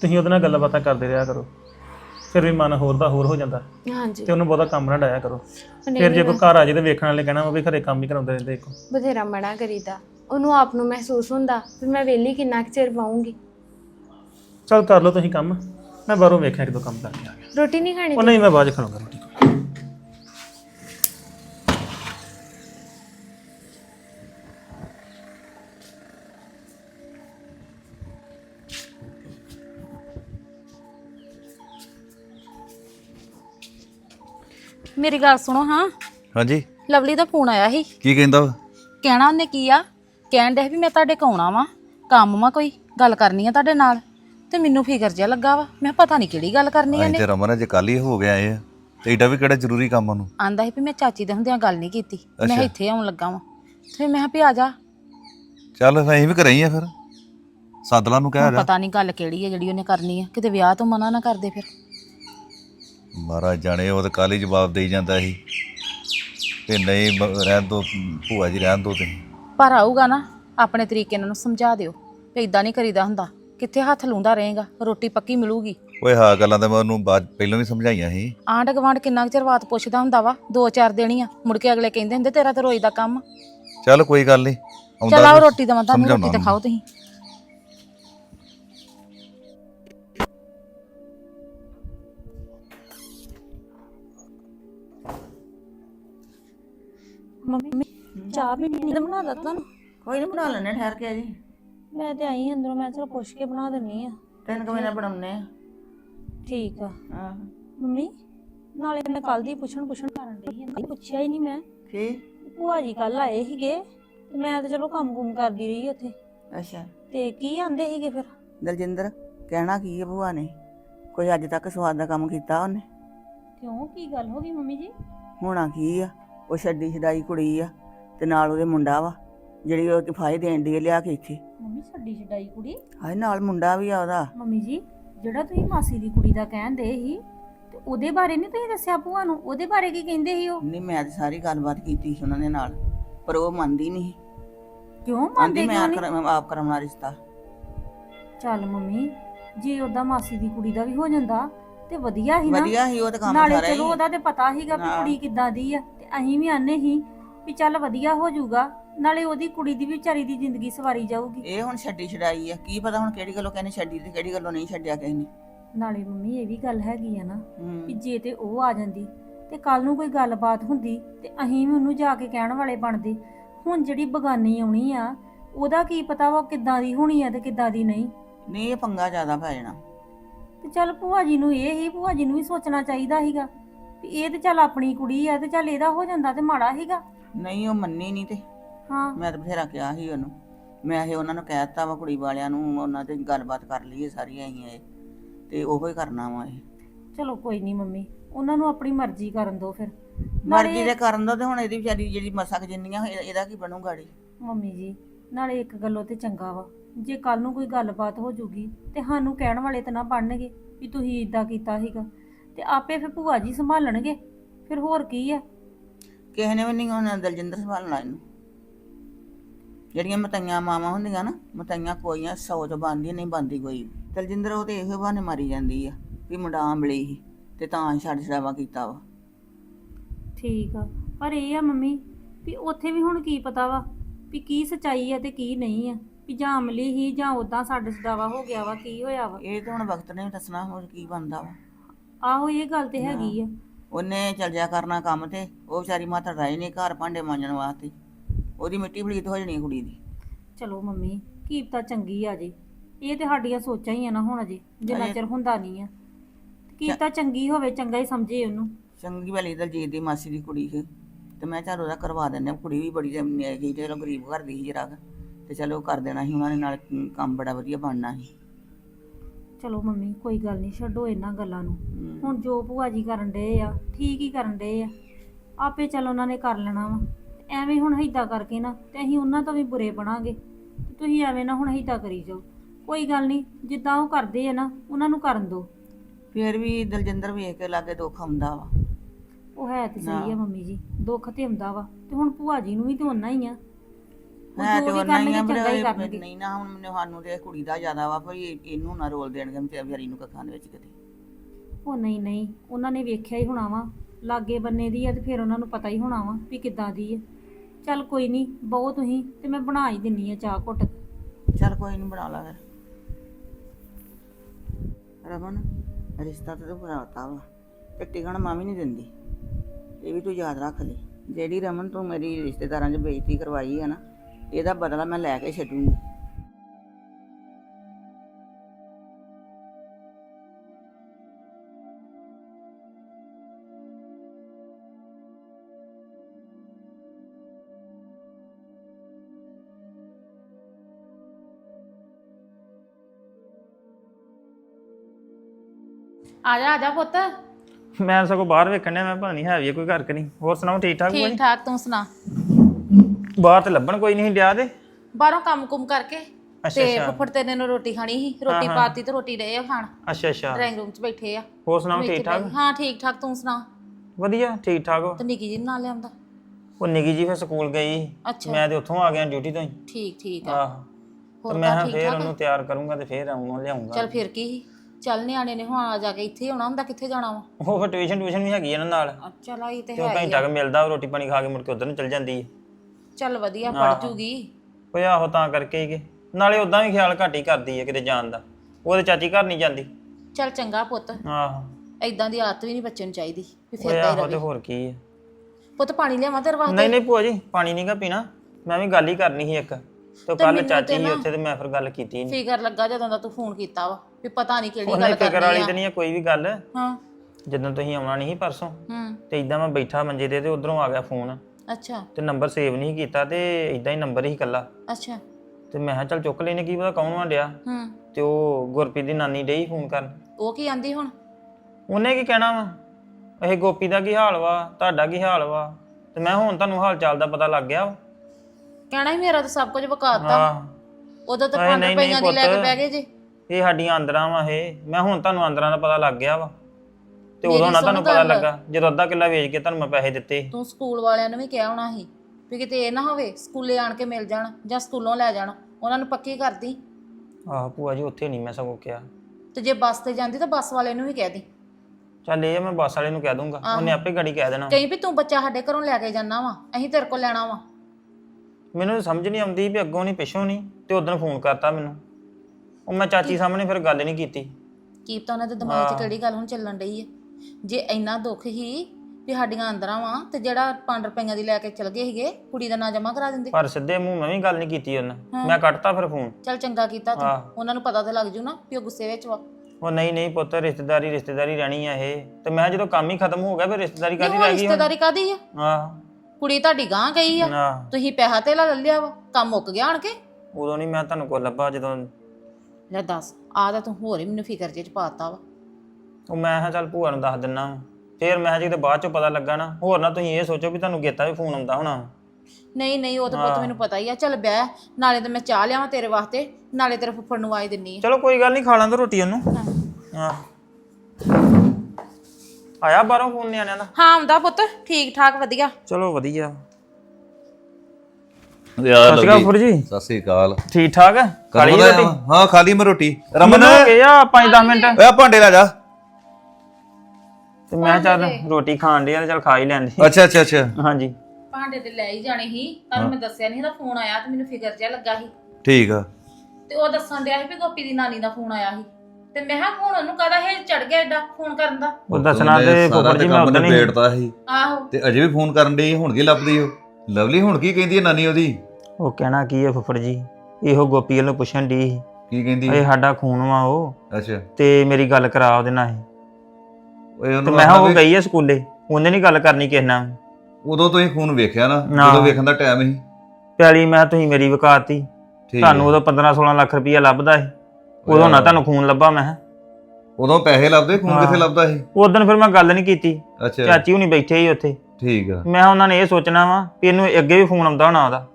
ਤੁਸੀਂ ਉਹਦੇ ਨਾਲ ਗੱਲਾਂ ਬਾਤਾਂ ਕਰਦੇ ਰਿਹਾ ਕਰੋ। ਫਿਰ ਵੀ ਮਨ ਹੋਰ ਦਾ ਹੋਰ ਹੋ ਜਾਂਦਾ। ਹਾਂਜੀ। ਤੇ ਉਹਨੂੰ ਬਹੁਤਾ ਕੰਮ ਨਾ ਡਾਇਆ ਕਰੋ। ਨਹੀਂ, ਫਿਰ ਜੇ ਕੋਈ ਘਰ ਆ ਜੇ ਤੇ ਵੇਖਣ ਵਾਲੇ ਕਹਿਣਾ ਉਹ ਵੀ ਘਰੇ ਕੰਮ ਹੀ ਕਰਾਉਂਦੇ ਰਹਿੰਦੇ ਇੱਕੋ। ਬਥੇਰਾ ਮਨਾ ਕਰੀਦਾ। ਉਹਨੂੰ ਆਪ ਨੂੰ ਮਹਿਸੂਸ ਹੁੰਦਾ ਵੀ ਮੈਂ ਵੇਲੀ ਕਿੰਨਾ ਕੁ ਚਿਰ ਪਾਉਂਗੀ ਚਲ ਕਰ ਲਓ ਤੁਸੀਂ ਕੰਮ। ਮੈਂ ਬਾਹਰੋਂ ਵੇਖਿਆ ਇੱਕ ਦੋ। ਕੰਮ ਕਰਕੇ ਆ ਗਿਆ ਰੋਟੀ ਨਹੀਂ ਖਾਣੀ ਉਹ ਨਹੀਂ ਮੈਂ ਬਾਅਦ ਚ ਖਾਣਾਂਗਾ ਰੋਟੀ। ਮੇਰੀ ਗੱਲ ਸੁਣੋ ਹਾਂ। ਹਾਂਜੀ। ਲਵਲੀ ਦਾ ਫੋਨ ਆਇਆ ਸੀ। ਕੀ ਕਹਿੰਦਾ ਕਹਿਣਾ ਉਹਨੇ ਕੀ ਆ? ਕਹਿਣ ਡਿਆ ਵੀ ਮੈਂ ਤੁਹਾਡੇ ਕੋਲ ਆਉਣਾ ਵਾਂ। ਕੰਮ ਵਾਂ ਕੋਈ? ਗੱਲ ਕਰਨੀ ਆ ਤੁਹਾਡੇ ਨਾਲ? ਤੇ ਮੈਨੂੰ ਫਿਕਰ ਜਿਹਾ ਲੱਗਾ ਵਾ। ਮੈਂ ਕਿਹਾ ਪਤਾ ਨਹੀਂ ਕਿਹੜੀ ਗੱਲ ਕਰਨੀ ਆ ਅਸੀਂ ਨੇ ਤੇ ਰਮਨ ਅਜੇ ਕੱਲ ਹੀ ਹੋ ਗਿਆ ਇਹ। ਤੇ ਏਡਾ ਵੀ ਕਿਹੜਾ ਜ਼ਰੂਰੀ ਕੰਮ ਉਹਨੂੰ? ਆਂਦਾ ਸੀ ਵੀ ਮੈਂ ਚਾਚੀ ਦੇ ਹੁੰਦਿਆਂ ਗੱਲ ਨਹੀਂ ਕੀਤੀ। ਮੈਂ ਅੱਛਾ। ਇੱਥੇ ਆਉਣ ਲੱਗਾ ਵਾਂ। ਤੇ ਮੈਂ ਕਿਹਾ ਵੀ ਆ ਜਾ। ਚੱਲ ਅਸੀਂ ਵੀ ਘਰੇ ਹੀ ਆ ਫਿਰ। ਸਾਦਲਾ ਨੂੰ ਕਹਿ ਹੁਣ ਰਿਹਾ ਪਤਾ ਨਹੀਂ ਗੱਲ ਕਿਹੜੀ ਆ ਜਿਹੜੀ ਉਹਨੇ ਕਰਨੀ ਆ। ਕਿਤੇ ਵਿਆਹ ਤੋਂ ਮਨਾ ਨਾ ਕਰਦੇ ਫਿਰ। ਮਹਾਰਾਜ ਜਾਣੇ ਉਹ ਤਾਂ ਕੱਲ ਹੀ ਜਵਾਬ ਦੇਈ ਜਾਂਦਾ ਸੀ। ਤੇ ਨਹੀਂ ਬ- ਰਹਿਣ ਦੋ ਭੂਆ ਜੀ ਰਹਿਣ ਦੋ ਤੁਸੀਂ। ਪਰ ਆਊਗਾ ਨਾ ਆਪਣੇ ਤਰੀਕੇ ਨਾਲ ਉਹਨੂੰ ਸਮਝਾ ਦਿਓ। ਵੀ ਇਦਾਂ ਨਹੀਂ ਕਰੀਦਾ ਹੁੰਦਾ। ਕਿੱਥੇ ਹੱਥ ਲੂੰਦਾ ਰਹੇਗਾ? ਰੋਟੀ ਪੱਕੀ ਮਿਲੂਗੀ। ਓਏ ਹਾਂ ਗੱਲਾਂ ਤਾਂ ਮੈਂ ਉਹਨੂੰ ਬਾਅਦ ਪਹਿਲਾਂ ਵੀ ਸਮਝਾਈਆਂ ਸੀ। ਆਂਢ ਗਵਾਂਢ ਕਿੰਨਾ ਕੁ ਚਿਰ ਬਾਤ ਪੁੱਛਦਾ ਹੁੰਦਾ ਵਾ? ਦੋ ਚਾਰ ਦੇਣੀਆਂ ਮੁੜ ਕੇ ਅਗਲੇ ਕਹਿੰਦੇ ਹੁੰਦੇ ਤੇਰਾ ਤਾਂ ਰੋਜ਼ ਦਾ ਕੰਮ ਚੱਲ ਕੋਈ ਗੱਲ ਨਹੀਂ ਆਉਂਦਾ ਚਲ ਆਓ ਰੋਟੀ ਦਵਾਂ ਤੁਹਾਨੂੰ ਰੋਟੀ ਤਾਂ। ਖਾਓ ਤੁਸੀਂ। ਮੰਮੀ ਚਾਹ ਵੀ ਨਹੀਂ ਬਣਾ ਦਿੱਤਾ ਨਾ ਕੋਈ ਨਹੀਂ ਬਣਾ ਲੈਣੇ ਠਹਿਰ ਕੇ ਜੀ। ਮੈਂ ਤੇ ਆਈ ਅੰਦਰੋਂ ਮੈਂ ਚਲ ਪੁੱਛ ਕੇ ਬਣਾ ਦਿੰਨੀ ਆ। ਤਿੰਨ ਕੁ ਮਹੀਨੇ ਬਣਾਉਣੇ ਆ। ਠੀਕ ਆ। ਹਾਂ। ਮੰਮੀ ਨਾਲੇ ਮੈਂ ਕੱਲ ਦੀ ਪੁੱਛਣ ਪੁੱਛਣ ਕਰਨ ਡਈ ਸੀ ਪੁੱਛਿਆ ਹੀ ਨਹੀਂ ਮੈਂ। ਕੀ? ਭੂਆ ਜੀ ਕੱਲ ਆਏ ਸੀਗੇ ਤੇ ਮੈਂ ਤੇ ਚਲੋ ਕੰਮ ਕੁਮ ਕਰਦੀ ਰਹੀ ਉੱਥੇ। ਅੱਛਾ। ਤੇ ਕੀ ਆਂਦੇ ਸੀਗੇ ਫਿਰ? ਦਲਜਿੰਦਰ ਕਹਿਣਾ ਕੀ ਹੈ ਭੂਆ ਨੇ? ਕੋਈ ਅੱਜ ਤੱਕ ਸਵਾਦ ਦਾ ਕੰਮ ਕੀਤਾ ਉਹਨੇ? ਕਿਉਂ? ਕੀ ਗੱਲ ਹੋ ਗਈ ਮੰਮੀ ਜੀ? ਹੋਣਾ ਕੀ ਆ? ਉਹ ਛੱਡੀ ਛਡਾਈ ਕੁੜੀ ਆ ਤੇ ਨਾਲ ਉਹਦੇ ਮੁੰਡਾ ਵਾ ਜਿਹੜੀ ਉਹ ਫਾਇਦੇ ਦੇਣ ਦੀ ਲਿਆ ਕੇ ਇੱਥੇ। ਮੰਮੀ ਛੱਡੀ ਛਡਾਈ ਕੁੜੀ? ਹਾਏ ਨਾਲ ਮੁੰਡਾ ਵੀ ਆ ਉਹਦਾ। ਮੰਮੀ ਜੀ ਜਿਹੜਾ ਤੁਸੀਂ ਮਾਸੀ ਦੀ ਕੁੜੀ ਦਾ ਕਹਿੰਦੇ ਸੀ ਤੇ ਉਹਦੇ ਬਾਰੇ ਨਹੀਂ ਤੁਸੀਂ ਦੱਸਿਆ ਭੂਆ ਨੂੰ? ਉਹਦੇ ਬਾਰੇ ਕੀ ਕਹਿੰਦੇ ਸੀ ਉਹ? ਨਹੀਂ ਮੈਂ ਤੇ ਸਾਰੀ ਗੱਲਬਾਤ ਕੀਤੀ ਸੀ ਉਹਨਾਂ ਦੇ ਨਾਲ ਪਰ ਉਹ ਮੰਨਦੀ ਨਹੀਂ ਕਿਉਂ ਆਂਦੀ ਮੰਨਦੇ ਮੈਂ ਕਿਉਂ ਆਪ ਨਹੀਂ ਕਰਾਂ- ਮੈਂ ਆਪ ਕਰਾਉਣਾ ਰਿਸ਼ਤਾ। ਚੱਲ ਮੰਮੀ ਜੇ ਉਹਦਾ ਮਾਸੀ ਦੀ ਕੁੜੀ ਦਾ ਵੀ ਹੋ ਜਾਂਦਾ ਤੇ ਵਧੀਆ ਸੀ ਨਾ। ਵਧੀਆ ਸੀ ਉਹ ਤਾਂ ਕੰਮ ਨਾਲੇ ਸਾਰਾ ਚਲੋ ਹੀ। ਉਹਦਾ ਤੇ ਪਤਾ ਸੀਗਾ ਵੀ ਹਾਂ। ਕੁੜੀ ਕਿੱਦਾਂ ਦੀ ਆ ਤੇ ਅਸੀਂ ਵੀ ਆਨੇ ਸੀ ਵੀ ਚੱਲ ਵਧੀਆ ਹੋ ਜਾਊਗਾ। ਨਾਲੇ ਉਹਦੀ ਕੁੜੀ ਦੀ ਵੀ ਵਿਚਾਰੀ ਦੀ ਜ਼ਿੰਦਗੀ ਸਵਾਰੀ ਜਾਊਗੀ। ਇਹ ਹੁਣ ਛੱਡੀ ਛਡਾਈ ਆ ਕੀ ਪਤਾ ਹੁਣ ਕਿਹੜੀ ਗੱਲੋਂ ਕਹਿੰਦੇ ਛੱਡੀ ਤੇ ਕਿਹੜੀ ਗੱਲੋਂ ਨਹੀਂ ਛੱਡਿਆ ਕਿਸੇ ਨੇ। ਨਾਲੇ ਮੰਮੀ ਇਹ ਵੀ ਗੱਲ ਹੈਗੀ ਆ ਨਾ ਵੀ ਹੂੰ ਜੇ ਤੇ ਉਹ ਆ ਜਾਂਦੀ ਤੇ ਕੱਲ ਨੂੰ ਕੋਈ ਗੱਲਬਾਤ ਹੁੰਦੀ ਤੇ ਅਸੀਂ ਵੀ ਉਹਨੂੰ ਜਾ ਕੇ ਕਹਿਣ ਵਾਲੇ ਬਣਦੇ। ਹੁਣ ਜਿਹੜੀ ਬਗਾਨੀ ਆਉਣੀ ਆ ਉਹਦਾ ਕੀ ਪਤਾ ਵਾ ਉਹ ਕਿੱਦਾਂ ਦੀ ਹੋਣੀ ਆ ਤੇ ਕਿੱਦਾਂ ਦੀ ਨਹੀਂ। ਨਹੀਂ ਇਹ ਪੰਗਾ ਜ਼ਿਆਦਾ ਪੈ ਜਾਣਾ। ਤੇ ਚੱਲ ਭੂਆ ਜੀ ਨੂੰ ਇਹ ਹੀ ਭੂਆ ਜੀ ਨੂੰ ਵੀ ਸੋਚਣਾ ਚਾਹੀਦਾ ਸੀਗਾ ਵੀ ਇਹ ਤੇ ਚੱਲ ਆਪਣੀ ਕੁੜੀ ਆ ਤੇ ਚੱਲ ਇਹਦਾ ਹੋ ਜਾਂਦਾ ਤੇ ਮਾੜਾ ਸੀਗਾ। ਨਹੀਂ ਉਹ ਮੰਨੀ ਨਹੀਂ ਤੇ। ਹਾਂ। ਮੈਂ ਤਾਂ ਬਥੇਰਾ ਕਿਹਾ ਸੀ ਉਹਨੂੰ। ਮੈਂ ਇਹ ਉਹਨਾਂ ਨੂੰ ਕਹਿ ਦਿੱਤਾ ਵਾ ਕੁੜੀ ਵਾਲਿਆਂ ਨੂੰ ਉਹਨਾਂ ਤੇ ਗੱਲਬਾਤ ਕਰ ਲਈਏ ਸਾਰੀਆਂ ਹੀ ਇਹ। ਤੇ ਉਹੋ ਹੀ ਕਰਨਾ ਵਾ ਇਹ। ਚਲੋ ਕੋਈ ਨਹੀਂ ਮੰਮੀ ਉਹਨਾਂ ਨੂੰ ਆਪਣੀ ਮਰਜ਼ੀ ਕਰਨ ਦਿਓ ਫਿਰ। ਮਰਜ਼ੀ ਦੇ ਕਰਨ ਦੋ ਤੇ ਹੁਣ ਇਹਦੀ ਵਿਚਾਰੀ ਜਿਹੜੀ ਮਸਕ ਜਿੰਨੀਆਂ ਇਹ- ਇਹਦਾ ਕੀ ਬਣੂਗਾ ਗਾੜੀ? ਮੰਮੀ ਜੀ ਨਾਲੇ ਇੱਕ ਗੱਲੋਂ ਤੇ ਚੰਗਾ ਵਾ। ਜੇ ਕੱਲ ਨੂੰ ਕੋਈ ਗੱਲਬਾਤ ਹੋ ਜੂਗੀ ਤੇ ਸਾਨੂੰ ਕਹਿਣ ਵਾਲੇ ਤਾਂ ਨਾ ਬਣਨਗੇ ਵੀ ਤੁਸੀਂ ਇਦਾਂ ਕੀਤਾ ਸੀਗਾ। ਤੇ ਆਪੇ ਫਿਰ ਭੂਆ ਜੀ ਸੰਭਾਲਣਗੇ। ਫਿਰ ਹੋਰ ਕੀ ਆ? ਕਿਸੇ ਨੇ ਵੀ ਨਹੀਂ ਹੁਣ ਦਲਜਿੰਦਰ ਸੰਭਾਲਣਾ ਇਹਨੂੰ। ਜਿਹੜੀਆਂ ਮਤਈਆਂ ਮਾਵਾਂ ਹੁੰਦੀਆਂ ਨਾ ਮਤਈਆਂ ਕੋਈਆਂ ਸੌ ਚ ਬੰਦੀ ਨਹੀਂ ਬੰਦੀ ਕੋਈ। ਦਲਜਿੰਦਰ ਉਹ ਤੇ ਇਹੋ ਬਹਾਨੇ ਮਾਰੀ ਜਾਂਦੀ ਆ ਵੀ ਮੁੰਡਾ ਆਂਬਲੀ ਸੀ ਤੇ ਤਾਂ ਛੱਡ ਛੜਾਵਾ ਕੀਤਾ ਵਾ। ਠੀਕ ਆ। ਪਰ ਇਹ ਆ ਮੰਮੀ ਵੀ ਉੱਥੇ ਵੀ ਹੁਣ ਕੀ ਪਤਾ ਵਾ ਵੀ ਕੀ ਸਚਾਈ ਆ ਤੇ ਕੀ ਨਹੀਂ ਆ। ਵੀ ਜਾਂ ਅਮਲੀ ਹੀ ਜਾਂ ਉਦਾਂ ਸਾਡੇ ਸਦਾਵਾ ਹੋ ਗਿਆ ਵਾ ਕੀ ਹੋਇਆ ਵਾ। ਇਹ ਤਾਂ ਹੁਣ ਵਕਤ ਨੇ ਦੱਸਣਾ ਹੋਰ ਕੀ ਬਣਦਾ ਵਾ। ਆਹੋ ਇਹ ਗੱਲ ਤੇ ਹੈਗੀ ਆ। ਉਹਨੇ ਚੱਲ ਜਾ ਕਰਨਾ ਕੰਮ ਤੇ ਉਹ ਵਿਚਾਰੀ ਮਾਤਾ ਰਾਈ ਨੇ ਘਰ ਭਾਂਡੇ ਮਾਂਜਣ ਵਾਸਤੇ। ਉਹਦੀ ਮਿੱਟੀ ਫਲੀਤ ਹੋ ਜਾਣੀ ਕੁੜੀ ਦੀ। ਚਲੋ ਮੰਮੀ ਕੀਪਤਾ ਚੰਗੀ ਆ ਜੀ। ਇਹ ਤੇ ਸਾਡੀਆਂ ਸੋਚਾਂ ਹੀ ਆ ਨਾ ਹੁਣ ਅਜੇ ਜਿੰਨਾ ਚਿਰ ਹੁੰਦਾ ਨਹੀਂ ਆ। ਕੀਪਤਾ ਚੰਗੀ ਹੋਵੇ ਚੰਗਾ ਹੀ ਸਮਝੇ ਉਹਨੂੰ। ਚੰਗੀ ਵਾਲੀ ਦਲਜੀਤ ਦੀ ਮਾਸੀ ਦੀ ਕੁੜੀ ਸੀ। ਤੇ ਮੈਂ ਚੱਲ ਉਹਦਾ ਕਰਵਾ ਦਿੰਦੇ ਆ ਕੁੜੀ ਵੀ ਬੜੀ ਜੰਮੀ ਹੈਗੀ ਤੇ ਚਲੋ ਗਰੀਬ ਘਰ ਦੀ ਸੀ ਜਰਾ ਤੇ ਚਲੋ ਕਰ ਦੇਣਾ ਸੀ ਉਹਨਾਂ ਨੇ ਨਾਲ ਕੰਮ ਬੜਾ ਵਧੀਆ ਬਣਨਾ ਸੀ। ਚਲੋ ਮੰਮੀ ਕੋਈ ਗੱਲ ਨਹੀਂ ਛੱਡੋ ਇਹਨਾਂ ਗੱਲਾਂ ਨੂੰ। ਹੁਣ ਜੋ ਭੂਆ ਜੀ ਕਰਨ ਡਏ ਆ ਠੀਕ ਹੀ ਕਰਨ ਡਏ ਆ। ਆਪੇ ਚੱਲ ਉਹਨਾਂ ਨੇ ਕਰ ਲੈਣਾ ਵਾ। ਐਵੇਂ ਹੁਣ ਹਿੱਦਾ ਕਰਕੇ ਨਾ ਤੇ ਅਸੀਂ ਉਹਨਾਂ ਤੋਂ ਵੀ ਬੁਰੇ ਬਣਾਂਗੇ। ਤੇ ਤੁਸੀਂ ਐਵੇਂ ਨਾ ਹੁਣ ਹਿੱਦਾ ਕਰੀ ਜਾਓ। ਕੋਈ ਗੱਲ ਨਹੀਂ ਜਿੱਦਾਂ ਉਹ ਕਰਦੇ ਆ ਨਾ ਉਹਨਾਂ ਨੂੰ ਕਰਨ ਦਿਓ। ਫਿਰ ਵੀ ਦਲਜਿੰਦਰ ਵੇਖ ਕੇ ਲਾਗੇ ਦੁੱਖ ਆਉਂਦਾ ਵਾ। ਉਹ ਹੈ ਤੇ ਸਹੀ। ਆ ਮੰਮੀ ਜੀ ਦੁੱਖ ਤੇ ਹੁੰਦਾ ਵਾ। ਤੇ ਹੁਣ ਭੂਆ ਜੀ ਨੂੰ ਵੀ ਤੇ ਓਨਾ ਹੀ ਆ। ਉਹ ਹੈ ਜੋ ਤੇ ਵੀ ਉਹਨਾਂ ਕਰਨਗੇ ਚੰਗਾ ਹੀ ਪਰ ਕਰਨਗੇ। ਨਹੀਂ ਨਾ ਹੁਣ ਮੈਨੂੰ ਸਾਨੂੰ ਤੇ ਕੁੜੀ ਦਾ ਜ਼ਿਆਦਾ ਵਾ ਭਈ ਇਹਨੂੰ ਨਾ ਰੋਲ ਦੇਣਗੇ ਤੇ ਵਿਚਾਰੀ ਨੂੰ ਕੱਖਾਂ ਦੇ ਵਿੱਚ ਕਿਤੇ। ਉਹ ਨਹੀਂ ਨਹੀਂ ਉਹਨਾਂ ਨੇ ਵੇਖਿਆ ਹੀ ਹੋਣਾ ਵਾ। ਲਾਗੇ ਬੰਨੇ ਦੀ ਆ ਤੇ ਫਿਰ ਉਹਨਾਂ ਨੂੰ ਪਤਾ ਹੀ ਹੋਣਾ ਵਾ ਵੀ ਕਿੱਦਾਂ ਦੀ ਆ। ਚੱਲ ਕੋਈ ਨਹੀਂ ਬਹੁਤ ਤੁਸੀਂ ਤੇ ਮੈਂ ਬਣਾ ਹੀ ਦਿੰਨੀ ਆ ਚਾਹ ਘੁੱਟ। ਚੱਲ ਕੋਈ ਨਹੀਂ ਬਣਾ ਲਾ ਫਿਰ। ਰਮਨ, ਰਿਸ਼ਤਾ ਤਾਂ ਤੂੰ ਬਣਾਤਾ ਵਾ, ਤੇ ਟਿਕਣ ਮਾਂ ਵੀ ਨਹੀਂ ਦਿੰਦੀ। ਇਹ ਵੀ ਤੂੰ ਯਾਦ ਰੱਖ ਲਈ। ਜਿਹੜੀ ਰਮਨ ਤੂੰ ਮੇਰੀ ਰਿਸ਼ਤੇਦਾਰਾਂ 'ਚ ਬੇਇੱਜ਼ਤੀ ਕਰਵਾਈ ਹੈ ਨਾ, ਇਹਦਾ ਬਦਲਾ ਮੈਂ ਲੈ ਕੇ ਛੱਡੂੰਗੀ। ਆ ਜਾ ਆ ਜਾ ਪੁੱਤ। ਮੈਂ ਸਗੋਂ ਬਾਹਰ ਵੇਖਣ ਡਿਆ ਮੈਂ ਪਤਾ ਨਹੀਂ ਹੈ ਵੀ ਆ ਕੋਈ ਘਰ ਕਿ ਨਹੀਂ। ਹੋਰ ਸੁਣਾਓ ਠੀਕ ਠਾਕ ਠੀਕ ਠਾਕ ਤੂੰ ਸੁਣਾ। ਬਾਹਰ ਤੇ ਲੱਭਣ ਕੋਈ ਨਹੀਂ ਡਿਆ ਦੇ ਬਾਹਰੋਂ ਕੰਮ ਕੁਮ ਕਰਕੇ ਅੱਛਾ ਤੇ ਅੱਛਾ। ਫੁੱਫੜ ਤੇਰੇ ਨੂੰ ਰੋਟੀ ਖਾਣੀ ਸੀ ਰੋਟੀ ਪਾਤੀ ਤੇ ਰੋਟੀ ਰਹੇ ਆ ਖਾਣ। ਅੱਛਾ ਅੱਛਾ। ਡਰਾਇੰਗ ਰੂਮ 'ਚ ਬੈਠੇ ਆ। ਹੋਰ ਸੁਣਾਓ ਠੀਕ ਠਾਕ। ਹਾਂ ਠੀਕ ਠਾਕ ਤੂੰ ਸੁਣਾ। ਵਧੀਆ ਠੀਕ ਠਾਕ ਵਾ। ਤੇ ਨਿੱਕੀ ਜੀ ਨੂੰ ਨਾਲ ਲਿਆਂਦਾ ਉਹ ਨਿੱਕੀ ਜੀ ਫਿਰ ਸਕੂਲ ਗਈ। ਅੱਛਾ। ਮੈਂ ਤੇ ਉੱਥੋਂ ਆ ਗਿਆ ਡਿਊਟੀ ਤੋਂ ਹੀ। ਠੀਕ ਠੀਕ ਆ। ਆਹੋ। ਹੋਰ ਤੇ ਮੈਂ ਕਿਹਾ ਫੇਰ ਉਹਨੂੰ ਤਿਆਰ ਕਰੂੰਗਾ ਤੇ ਫੇਰ ਆਉਂਗਾ ਲਿਆਉਂਗਾ ਚੱਲ ਫਿਰ ਕੀ ਸੀ? ਚੱਲ ਨਿਆਣੇ ਨੇ ਹੁਣ ਆ ਜਾ ਕੇ ਇੱਥੇ ਹੀ ਹੋਣਾ ਹੁੰਦਾ ਕਿੱਥੇ ਜਾਣਾ ਵਾ? ਉਹ ਫਿਰ ਟਿਊਸ਼ਨ ਟਿਊਸ਼ਨ ਵੀ ਹੈਗੀ ਇਹਨਾਂ ਨਾਲ। ਆ, ਚੱਲ ਆਈ ਤੇ ਤੇ ਉਹ ਹੈ ਹੀ ਘੰਟਾ ਆ। ਕੁ ਮਿਲਦਾ ਉਹ ਰੋਟੀ ਪਾਣੀ ਖਾ ਕੇ ਮੁੜ ਕੇ ਉਧਰ ਨੂੰ ਚਲ ਜਾਂਦੀ ਹੈ ਚੱਲ ਵਧੀਆ ਪੜ ਜੂਗੀ ਓਏ ਆਹੋ ਤਾਂ ਕਰਕੇ ਹੀ ਕਿ। ਨਾਲੇ ਉਦਾਂ ਵੀ ਖਿਆਲ ਘੱਟ ਹੀ ਕਰਦੀ ਹੈ ਕਿਤੇ ਜਾਣ ਦਾ। ਉਹਦੇ ਚਾਚੀ ਘਰ ਨਹੀਂ ਜਾਂਦੀ। ਚੱਲ ਚੰਗਾ ਪੁੱਤ। ਆਹੋ। ਐਦਾਂ ਦੀ ਆਦਤ ਵੀ ਨਹੀਂ ਬੱਚੇ ਨੂੰ ਚਾਹੀਦੀ ਵੀ ਓਏ ਫਿਰਦਾ ਹੀ ਆਹੋ ਤੇ ਹੋਰ ਕੀ ਹੈ ਪੁੱਤ ਪਾਣੀ ਲਿਆਵਾਂ ਤੇਰੇ ਵਾਸਤੇ? ਨਹੀਂ ਨਹੀਂ ਭੂਆ ਜੀ ਪਾਣੀ ਨਹੀਂਗਾ ਪੀਣਾ। ਮੈਂ ਵੀ ਗੱਲ ਹੀ ਕਰਨੀ ਸੀ ਇੱਕ। ਤੇ ਕੱਲ ਚਾਚੀ ਸੀ ਉੱਥੇ ਤੇ ਮੈਂ ਫਿਰ ਗੱਲ ਕੀਤੀ ਨਹੀਂ ਫਿਕਰ ਲੱਗਾ ਜਦੋਂ ਦਾ ਤੂੰ ਫੋਨ ਕੀਤਾ ਵਾ। ਵੀ ਪਤਾ ਨਹੀਂ ਕਿਹੜੀ ਉਹਨੇ ਗੱਲ ਫਿਕਰ ਕਰਨੀ ਵਾਲੀ ਆ। ਤੇ ਨਹੀਂ ਹੈ ਕੋਈ ਵੀ ਗੱਲ। ਹਾਂ। ਜਦੋਂ ਤੁਸੀਂ ਆਉਣਾ ਨਹੀਂ ਸੀ ਪਰਸੋਂ ਹੂੰ। ਤੇ ਇਦਾਂ ਮੈਂ ਬੈਠਾ ਮੰਜੇ ਤੇ ਤੇ ਉਧਰੋਂ ਆ ਗਿਆ ਫੋਨ। ਅੱਛਾ। ਤੇ ਨੰਬਰ ਸੇਵ ਨਹੀਂ ਕੀਤਾ ਤੇ ਇਦਾਂ ਹੀ ਨੰਬਰ ਹੀ ਇਕੱਲਾ। ਅੱਛਾ। ਤੇ ਮੈਂ ਕਿਹਾ ਚੱਲ ਚੁੱਕ ਲੈਨੇ ਕੀ ਪਤਾ ਕੌਣ ਵੰਡਿਆ ਹੂੰ। ਤੇ ਉਹ ਗੁਰਪ੍ਰੀਤ ਦੀ ਨਾਨੀ ਡਈ ਫੋਨ ਕਰਨ। ਉਹ ਕੀ ਆਂਦੀ ਹੁਣ? ਉਹਨੇ ਕੀ ਕਹਿਣਾ ਵਾ? ਇਹ ਗੋਪੀ ਦਾ ਕੀ ਹਾਲ ਵਾ? ਤੁਹਾਡਾ ਕੀ ਹਾਲ ਵਾ? ਤੇ ਮੈਂ ਹੁਣ ਤੁਹਾਨੂੰ ਹਾਲ ਚਾਲ ਦਾ ਪਤਾ ਲੱਗ ਗਿਆ ਵਾ। ਕਹਿਣਾ ਹੀ ਮੇਰਾ ਤਾਂ ਸਭ ਕੁਝ ਵਕਾਤਾ। ਉਦੋਂ ਤਾਂ ਓਏ 5 ਨਹੀਂ, ਰੁਪਈਆਂ ਦੀ ਲੈ ਕੇ ਪੁੱਤ। ਬਹਿ ਗਏ ਜੀ। ਇਹ ਸਾਡੀਆਂ ਆਂਦਰਾਂ ਵਾ ਇਹ। ਮੈਂ ਹੁਣ ਤੁਹਾਨੂੰ ਆਂਦਰਾਂ ਦਾ ਪਤਾ ਲੱਗ ਗਿਆ ਵਾ। ਤੇ ਉਦੋਂ ਨਾ ਤੁਹਾਨੂੰ ਪਤਾ। ਲੱਗਾ ਜਦੋਂ ਅੱਧਾ ਕਿੱਲਾ ਵੇਚ ਕੇ ਤੁਹਾਨੂੰ ਮੈਂ ਪੈਸੇ ਦਿੱਤੇ। ਤੂੰ ਸਕੂਲ ਵਾਲਿਆਂ ਨੂੰ ਵੀ ਕਿਹਾ ਹੋਣਾ ਸੀ ਵੀ ਕਿਤੇ ਇਹ ਨਾ ਹੋਵੇ ਸਕੂਲੇ ਆਣ ਕੇ ਮਿਲ ਜਾਣ ਜਾਂ ਸਕੂਲੋਂ ਲੈ ਜਾਣ। ਉਹਨਾਂ ਨੂੰ ਪੱਕੀ ਕਰਦੀ। ਆਹ ਭੂਆ ਜੀ ਉੱਥੇ ਨਹੀਂ ਮੈਂ ਸਗੋਂ ਕਿਹਾ। ਤੇ ਜੇ ਬੱਸ ਤੇ ਜਾਂਦੀ ਤਾਂ ਬੱਸ ਵਾਲੇ ਨੂੰ ਵੀ ਕਹਿ ਦੀ। ਚੱਲ ਇਹ ਮੈਂ ਬੱਸ ਵਾਲੇ ਨੂੰ ਕਹਿ ਦੂੰਗਾ। ਉਹਨੇ ਆਪੇ ਗਾੜੀ ਕਹਿ ਦੇਣਾ ਕਹੀਂ ਵੀ ਤੂੰ ਬੱਚਾ ਸਾਡੇ ਘਰੋਂ ਲੈ ਕੇ ਜਾਣਾ ਵਾ ਅਸੀਂ ਤੇਰੇ ਕੋਲ ਲੈਣਾ ਵਾ। ਮੈਨੂੰ ਸਮਝ ਨਹੀਂ ਆਉਂਦੀ ਵੀ ਅੱਗੋਂ ਨਹੀਂ ਪਿੱਛੋਂ ਨਹੀਂ। ਤੇ ਉਦੋਂ ਫੋਨ ਕਰਤਾ ਮੈਨੂੰ। ਉਹ ਮੈਂ ਚਾਚੀ ਸਾਹਮਣੇ ਫਿਰ ਗੱਲ ਨਹੀਂ ਕੀਤੀ। ਕੀ ਪਤਾ ਉਹਨਾਂ ਦੇ ਦਿਮਾਗ 'ਚ ਕਿਹੜੀ ਗੱਲ ਹੁਣ ਚੱਲਣ ਡਈ ਹੈ ਜੇ ਇੰਨਾ ਦੁੱਖ ਹੀ ਵੀ ਸਾਡੀਆਂ ਅੰਦਰਾਂ ਵਾ ਤੇ ਜਿਹੜਾ 5 ਰੁਪਈਆਂ ਦੀ ਲੈ ਕੇ ਚਲ ਗਏ ਸੀਗੇ ਕੁੜੀ ਦਾ ਨਾਂ ਜਮਾ ਕਰਾ ਦਿੰਦੇ। ਪਰ ਸਿੱਧੇ ਮੂੰਹ ਮੈਂ ਵੀ ਗੱਲ ਨਹੀਂ ਕੀਤੀ ਉਹਨਾਂ। ਮੈਂ ਕੱਟਤਾ ਫਿਰ ਫੋਨ। ਚੱਲ ਚੰਗਾ ਕੀਤਾ ਤੂੰ। ਆਹ। ਉਹਨਾਂ ਨੂੰ ਪਤਾ ਤੇ ਲੱਗ ਜੂ ਨਾ ਵੀ ਉਹ ਗੁੱਸੇ ਵਿੱਚ ਵਾ। ਉਹ ਨਹੀਂ ਨਹੀਂ ਪੁੱਤ ਰਿਸ਼ਤੇਦਾਰੀ ਰਿਸ਼ਤੇਦਾਰੀ ਰਹਿਣੀ ਆ ਇਹ। ਤੇ ਮੈਂ ਜਦੋਂ ਕੰਮ ਹੀ ਖਤਮ ਹੋ ਗਿਆ ਫਿਰ ਰਿਸ਼ਤੇਦਾਰੀ ਕਾਹਦੀ ਰਹਿ ਗਈ ਹੁਣ? ਰਿਸ਼ਤੇਦਾਰੀ ਕਾਦੀ ਆ? ਆਹ ਕੁੜੀ ਤੁਹਾਡੀ ਗਾਂ ਗਈ ਆ। ਤੁਸੀਂ ਪੈਸਾ ਤੇ ਲੈ ਲਿਆ ਵਾ। ਕੰਮ ਮੁੱਕ ਗਿਆ ਆਣ ਕੇ? ਉਦੋਂ ਨਹੀਂ ਮੈਂ ਤੁਹਾਨੂੰ ਕੋਲ ਲੱਭਾ ਜਦੋਂ ਲੈ ਦੱਸ ਆ ਤਾਂ ਤੂੰ ਹੋਰ ਹੀ ਮੈਨੂੰ ਫਿਕਰ ਜੇ ਚ ਪਾਤਾ ਵਾ। ਉਹ ਮੈਂ ਕਿਹਾ ਚੱਲ ਭੂਆ ਨੂੰ ਦੱਸ ਦਿੰਨਾ ਵਾਂ। ਫਿਰ ਮੈਂ ਜੇ ਤੇ ਬਾਅਦ ਚੋਂ ਪਤਾ ਲੱਗਾ ਨਾ ਹੋਰ ਨਾ ਤੁਸੀਂ ਇਹ ਸੋਚੋ ਵੀ ਤੁਹਾਨੂੰ ਗੇਤਾ ਵੀ ਫੋਨ ਆਉਂਦਾ ਹੋਣਾ ਨਹੀਂ ਨਹੀਂ ਉਹ ਤਾਂ ਪੁੱਤ ਮੈਨੂੰ ਪਤਾ ਹੀ ਆ। ਚੱਲ ਬਹਿ ਨਾਲੇ ਤੇ ਮੈਂ ਚਾਹ ਲਿਆਵਾਂ ਤੇਰੇ ਵਾਸਤੇ ਨਾਲੇ ਤੇਰੇ ਫੁੱਫੜ ਨੂੰ ਆਈ ਦਿੰਨੀ ਆ। ਚਲੋ ਕੋਈ ਗੱਲ ਨਹੀਂ ਖਾ ਲਾਂ ਰੋਟੀ ਉਹਨੂੰ। ਹਾਂ। ਆਇਆ ਬਾਹਰੋਂ ਫੋਨ ਨਿਆਣਿਆਂ ਦਾ? ਹਾਂ ਆਉਂਦਾ ਪੁੱਤ ਠੀਕ ਠਾਕ ਵਧੀਆ। ਚਲੋ ਵਧੀਆ। ਯਾਰ ਸਤਿ ਸ਼੍ਰੀ ਅਕਾਲ ਫੁਰ ਜੀ। ਸਤਿ ਸ੍ਰੀ ਅਕਾਲ। ਠੀਕ ਠਾਕ ਖਾਲੀ ਕਦੋਂ ਦਾ ਰੋਟੀ? ਆਇਆ? ਹਾਂ ਖਾਲੀ ਮੈਂ ਰੋਟੀ। ਰਮਨ। ਮੈਨੂੰ ਹੋ ਗਏ ਆ 5-10 ਮਿੰਟ? ਓਏ ਆਹ ਭਾਂਡੇ ਲੈ ਜਾ। ਤੇ ਮੈਂ ਚੱਲ ਰੋਟੀ ਖਾਣ ਡਿਆ ਤੇ ਚੱਲ ਖਾ ਹੀ ਲੈਂਦੀ। ਅੱਛਾ ਅੱਛਾ ਅੱਛਾ। ਹਾਂਜੀ। ਭਾਂਡੇ ਤੇ ਲੈ ਹੀ ਜਾਣੇ ਸੀ। ਕੱਲ ਮੈਂ ਦੱਸਿਆ ਨਹੀਂ ਇਹਦਾ ਫੋਨ ਆਇਆ ਤੇ ਮੈਨੂੰ ਫਿਕਰ ਜਿਹਾ ਲੱਗਾ ਸੀ। ਠੀਕ ਆ। ਤੇ ਉਹ ਦੱਸਣ ਡਿਆ ਸੀ ਵੀ ਗੋਪੀ ਦੀ ਨਾਨੀ ਦਾ ਫੋਨ ਆਇਆ ਸੀ। ਤੇ ਮੈਂ ਕਿਹਾ ਹੁਣ ਉਹਨੂੰ ਕਹਦਾ ਇਹ ਚੜ ਗਿਆ ਏਡਾ ਫੋਨ ਕਰਨ ਦਾ? ਉਹ ਦੱਸਣਾ ਤੇ ਫੁੱਫੜ ਜੀ ਮੈਂ ਉਦੋਂ ਹੀ। ਸੀ। ਆਹੋ। ਤੇ ਅਜੇ ਵੀ ਫੋਨ ਕਰਨ ਡਈ ਹੁਣ ਕੀ ਲੱਭਦੀ ਉਹ ਲਵਲੀ ਹੁਣ ਕੀ ਕਹਿੰਦੀ ਹੈ ਨਾਨੀ ਉਹਦੀ? ਉਹ ਕਹਿਣਾ ਕੀ ਹੈ ਫੁੱਫੜ ਜੀ? ਇਹੋ ਗੋਪੀ ਵੱਲੋਂ ਪੁੱਛਣ ਦੀ ਕੀ ਕਹਿੰਦੀ ਇਹ ਸਾਡਾ ਖੂਨ ਵਾ ਉਹ। ਅੱਛਾ। ਤੇ ਮੇਰੀ ਗੱਲ ਕਰਾ ਉਹਦੇ ਨਾਲ ਇਹ। ਓਏ ਤੇ ਉਹਨੂੰ ਮੈਂ ਕਿਹਾ ਉਹ ਗਈ ਹੈ ਸਕੂਲੇ। ਉਹਨੇ ਨਹੀਂ ਗੱਲ ਕਰਨੀ ਕਿਸੇ ਨਾਲ। ਉਦੋਂ ਤੋਂ ਹੀ ਫੋਨ ਵੇਖਿਆ ਨਾ ਨਾ। ਜਦੋਂ ਵੇਖਣ ਦਾ ਟਾਈਮ ਸੀ। ਪਿਆਲੀ ਮੈਂ ਤੁਸੀਂ ਮੇਰੀ ਵਕਾਤੀ। ਠੀਕ ਤੁਹਾਨੂੰ। ਉਦੋਂ 15-16 ਲੱਖ ਰੁਪਈਆ ਲੱਭਦਾ ਸੀ। ਉਦੋਂ ਨਾ ਤੁਹਾਨੂੰ ਖੂਨ ਲੱਭਾ ਮੈਂ ਉਦੋਂ ਪੈਸੇ ਲੱਭਦੇ? ਖੂਨ ਹਾਂ। ਕਿੱਥੇ ਲੱਭਦਾ ਸੀ? ਉਦੋਂ ਫਿਰ ਮੈਂ ਗੱਲ ਨਹੀਂ ਕੀਤੀ। ਅੱਛਾ। ਚਾਚੀ ਹੁਣੀ ਬੈਠੇ ਸੀ ਉੱਥੇ। ਠੀਕ ਆ। ਮੈਂ ਉਹਨਾਂ ਨੇ ਇਹ ਸੋਚਣਾ ਵਾ ਵੀ ਇਹਨੂੰ ਅੱਗੇ ਵੀ ਫੋਨ ਆਉਂਦਾ ਹੋਣਾ ਉਹਦਾ।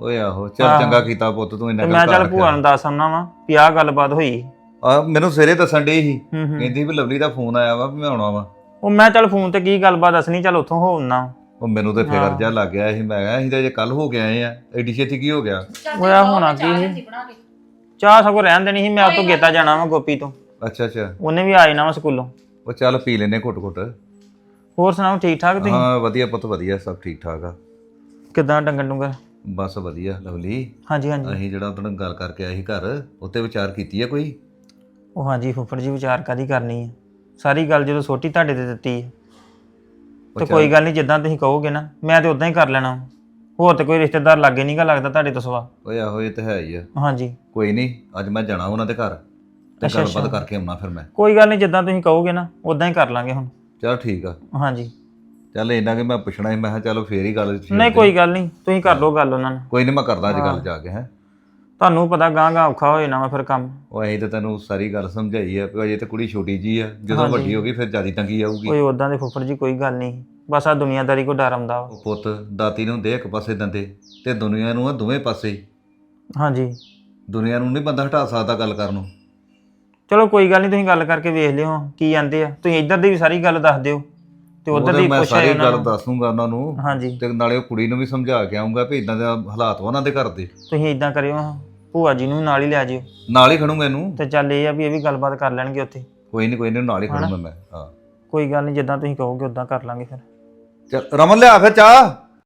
ਓਏ ਆਹੋ ਚੱਲ ਆਹੋ। ਚੰਗਾ ਕੀਤਾ ਪੁੱਤ ਤੂੰ ਤੇ ਇੰਨਾ ਮੈਂ ਗੱਲ ਚੱਲ ਭੂਆ ਨੂੰ ਦੱਸ ਆਉਣਾ ਵਾ ਵੀ ਆਹ ਗੱਲਬਾਤ ਹੋਈ। ਆ ਮੈਨੂੰ ਸਵੇਰੇ ਦੱਸਣ ਡਈ ਸੀ। ਹੂੰ ਹੂੰ। ਕਹਿੰਦੀ ਵੀ ਲਵਲੀ ਦਾ ਫੋਨ ਆਇਆ ਵਾ ਵੀ ਮੈਂ ਆਉਣਾ ਵਾ। ਉਹ ਮੈਂ ਚੱਲ ਫੋਨ ਤੇ ਕੀ ਗੱਲਬਾਤ ਦੱਸਣੀ ਚੱਲ ਉੱਥੋਂ ਹੋਣਾ ਉਹ ਮੈਨੂੰ ਤੇ ਫਿਕਰ ਹਾਂ। ਜਿਹਾ ਲੱਗ ਗਿਆ ਸੀ ਮੈਂ ਕਿਹਾ ਅਸੀਂ ਤਾਂ ਜੇ ਕੱਲ ਹੋ ਕੇ ਆਏ ਆ ਐਡੀ ਛੇਤੀ ਕੀ ਹੋ ਗਿਆ? ਹੋਇਆ ਹੋਣਾ ਕੀ ਸੀ? ਚਾਹ ਸਗੋਂ ਰਹਿਣ ਦੇਣੀ ਸੀ ਮੈਂ ਉਤੋਂ ਗੇਤਾ ਜਾਣਾ ਵਾ ਗੋਪੀ ਤੋਂ। ਅੱਛਾ ਅੱਛਾ। ਉਹਨੇ ਵੀ ਆ ਜਾਣਾ ਵਾ ਸਕੂਲੋਂ। ਉਹ ਚੱਲ ਪੀ ਲੈਨੇ ਘੁੱਟ ਘੁੱਟ। ਹੋਰ ਸੁਣਾਓ ਠੀਕ ਠਾਕ ਤੁਸੀਂ? ਹਾਂ ਵਧੀਆ ਪੁੱਤ ਵਧੀਆ ਸਭ ਠੀਕ ਠਾਕ ਆ। ਕਿਦਾਂ ਡੰਗਰ ਡੁੰਗਰ? ਬਸ ਵਧੀਆ ਲਵਲੀ। ਹਾਂਜੀ ਹਾਂਜੀ। ਅਸੀਂ ਜਿਹੜਾ ਉਹਦੋਂ ਗੱਲ ਕਰਕੇ ਆਏ ਸੀ ਘਰ ਉੱਤੇ ਵਿਚਾਰ ਕੀਤੀ ਹੈ ਕੋਈ? ਉਹ ਹਾਂਜੀ ਫੁੱਫੜ ਜੀ ਵਿਚਾਰ ਕਾਦੀ ਕਰਨੀ ਹੈ ਸਾਰੀ ਗੱਲ ਜਦੋਂ ਛੋਟੀ ਤੁਹਾਡੇ ਤੇ ਦਿੱਤੀ ਹੈ ਤੇ ਕੋਈ ਗੱਲ ਨਹੀਂ ਜਿੱਦਾਂ ਤੁਸੀਂ ਕਹੋਗੇ ਨਾ ਮੈਂ ਤੇ ਉਦਾਂ ਹੀ ਕਰ ਲੈਣਾ। ਹੋਰ ਤੇ ਕੋਈ ਰਿਸ਼ਤੇਦਾਰ ਲਾਗੇ ਨਹੀਂਗਾ ਲੱਗਦਾ ਤੁਹਾਡੇ ਤੋਂ ਸਵਾ। ਓਏ ਆਹੋ ਇਹ ਤਾਂ ਹੈ ਹੀ ਆ। ਹਾਂਜੀ। ਕੋਈ ਨਹੀਂ ਅੱਜ ਮੈਂ ਜਾਣਾ ਉਹਨਾਂ ਦੇ ਘਰ ਤੇ ਅੱਛਾ, ਗੱਲਬਾਤ ਅੱਛਾ। ਕਰਕੇ ਆਉਣਾ ਫਿਰ ਮੈਂ। ਕੋਈ ਗੱਲ ਨਹੀਂ ਜਿੱਦਾਂ ਤੁਸੀਂ ਕਹੋਗੇ ਨਾ ਉਦਾਂ ਹੀ ਕਰ ਲਾਂਗੇ ਹੁਣ। ਚਲ ਠੀਕ ਆ। ਹਾਂਜੀ। ਚੱਲ ਇੰਨਾ ਕਿ ਮੈਂ ਪੁੱਛਣਾ ਸੀ ਮੈਂ ਕਿਹਾ ਚਲੋ ਫੇਰ ਹੀ ਗੱਲ ਛੇੜਦੇ। ਨਹੀਂ ਕੋਈ ਗੱਲ ਨਹੀਂ ਤੁਸੀਂ ਕਰ ਲਓ ਗੱਲ ਉਹਨਾਂ ਨਾਲ। ਕੋਈ ਨਹੀਂ ਮੈਂ ਕਰਦਾ ਅੱਜ। ਗੱਲ ਜਾ ਕੇ ਹੈ। ਤੁਹਾਨੂੰ ਪਤਾ ਗਾਂ ਗਾਂ ਔਖਾ ਹੋ ਜਾਣਾ ਵਾ ਫਿਰ ਕੰਮ। ਉਹ ਅਸੀਂ ਤਾਂ ਤੈਨੂੰ ਸਾਰੀ ਗੱਲ ਸਮਝਾਈ ਆ ਕਿ ਅਜੇ ਤੇ ਕੁੜੀ ਛੋਟੀ ਜੀ ਆ ਜਦੋਂ ਹਾਂਜੀ। ਵੱਡੀ ਹੋ ਗਈ ਫਿਰ ਜਿਆਦੀ ਤੰਗੀ ਆਊਗੀ। ਕੋਈ ਉਦਾਂ ਦੇ ਫੁੱਫੜ ਜੀ ਕੋਈ ਗੱਲ ਨਹੀਂ। ਬਸ ਆ ਦੁਨੀਆਦਾਰੀ ਕੋ ਡਰ ਆਉਂਦਾ ਵਾ। ਉਹ ਪੁੱਤ ਦਾਤੀ ਨੂੰ ਦੇ ਇੱਕ ਪਾਸੇ ਦੰਦੇ ਤੇ ਦੁਨੀਆ ਨੂੰ ਆ ਦੋਵੇਂ ਪਾਸੇ। ਹਾਂਜੀ। ਦੁਨੀਆ ਨੂੰ ਨਹੀਂ ਬੰਦਾ ਹਟਾ ਸਕਦਾ ਗੱਲ ਕਰਨ ਨੂੰ। ਚਲੋ ਕੋਈ ਗੱਲ ਨਹੀਂ ਤੁਸੀਂ ਗੱਲ ਕਰਕੇ ਵੇਖ ਲਿਓ ਕੀ ਜਾਂਦੇ ਆ। ਤੁਸੀਂ ਇੱਧਰ ਦੀ ਵੀ ਸਾਰੀ ਗੱਲ ਦੱਸ ਦਿਓ। ਤੇ ਉਧਰ ਦੀ ਮੈਂ ਪੁੱਛਿਆ ਸਾਰੀ ਗੱਲ ਨੂੰ ਦੱਸੂਗਾ ਉਹਨਾਂ ਨੂੰ ਹਾਂਜੀ। ਤੇ ਨਾਲੇ ਉਹ ਕੁੜੀ ਨੂੰ ਵੀ ਸਮਝਾ ਕੇ ਆਉਂਗਾ ਵੀ ਇਦਾਂ ਦੇ ਹਾਲਾਤ ਵਾ ਉਹਨਾਂ ਦੇ ਘਰ ਦੇ। ਤੁਸੀਂ ਇਦਾਂ ਕਰਿਓ ਭੂਆ ਜੀ ਨੂੰ ਨਾਲ ਹੀ ਲੈ ਜਿਓ। ਨਾਲ ਹੀ ਖੜੂੰਗਾ ਇਹਨੂੰ। ਤੇ ਚੱਲ ਇਹ ਆ ਵੀ ਇਹ ਵੀ ਗੱਲਬਾਤ ਕਰ ਲੈਣਗੇ ਉੱਥੇ। ਕੋਈ ਨਹੀਂ ਕੋਈ ਨਹੀਂ ਨਾਲ ਹੀ? ਖੜੂੰਗਾ ਮੈਂ ਹਾਂ। ਕੋਈ ਗੱਲ ਨਹੀਂ ਜਿੱਦਾਂ ਤੁਸੀਂ ਕਹੋਗੇ ਉਦਾਂ ਕਰ ਲਾਂਗੇ ਫਿਰ। ਚੱਲ ਰਮਨ ਲਿਆ ਫਿਰ ਚਾਹ।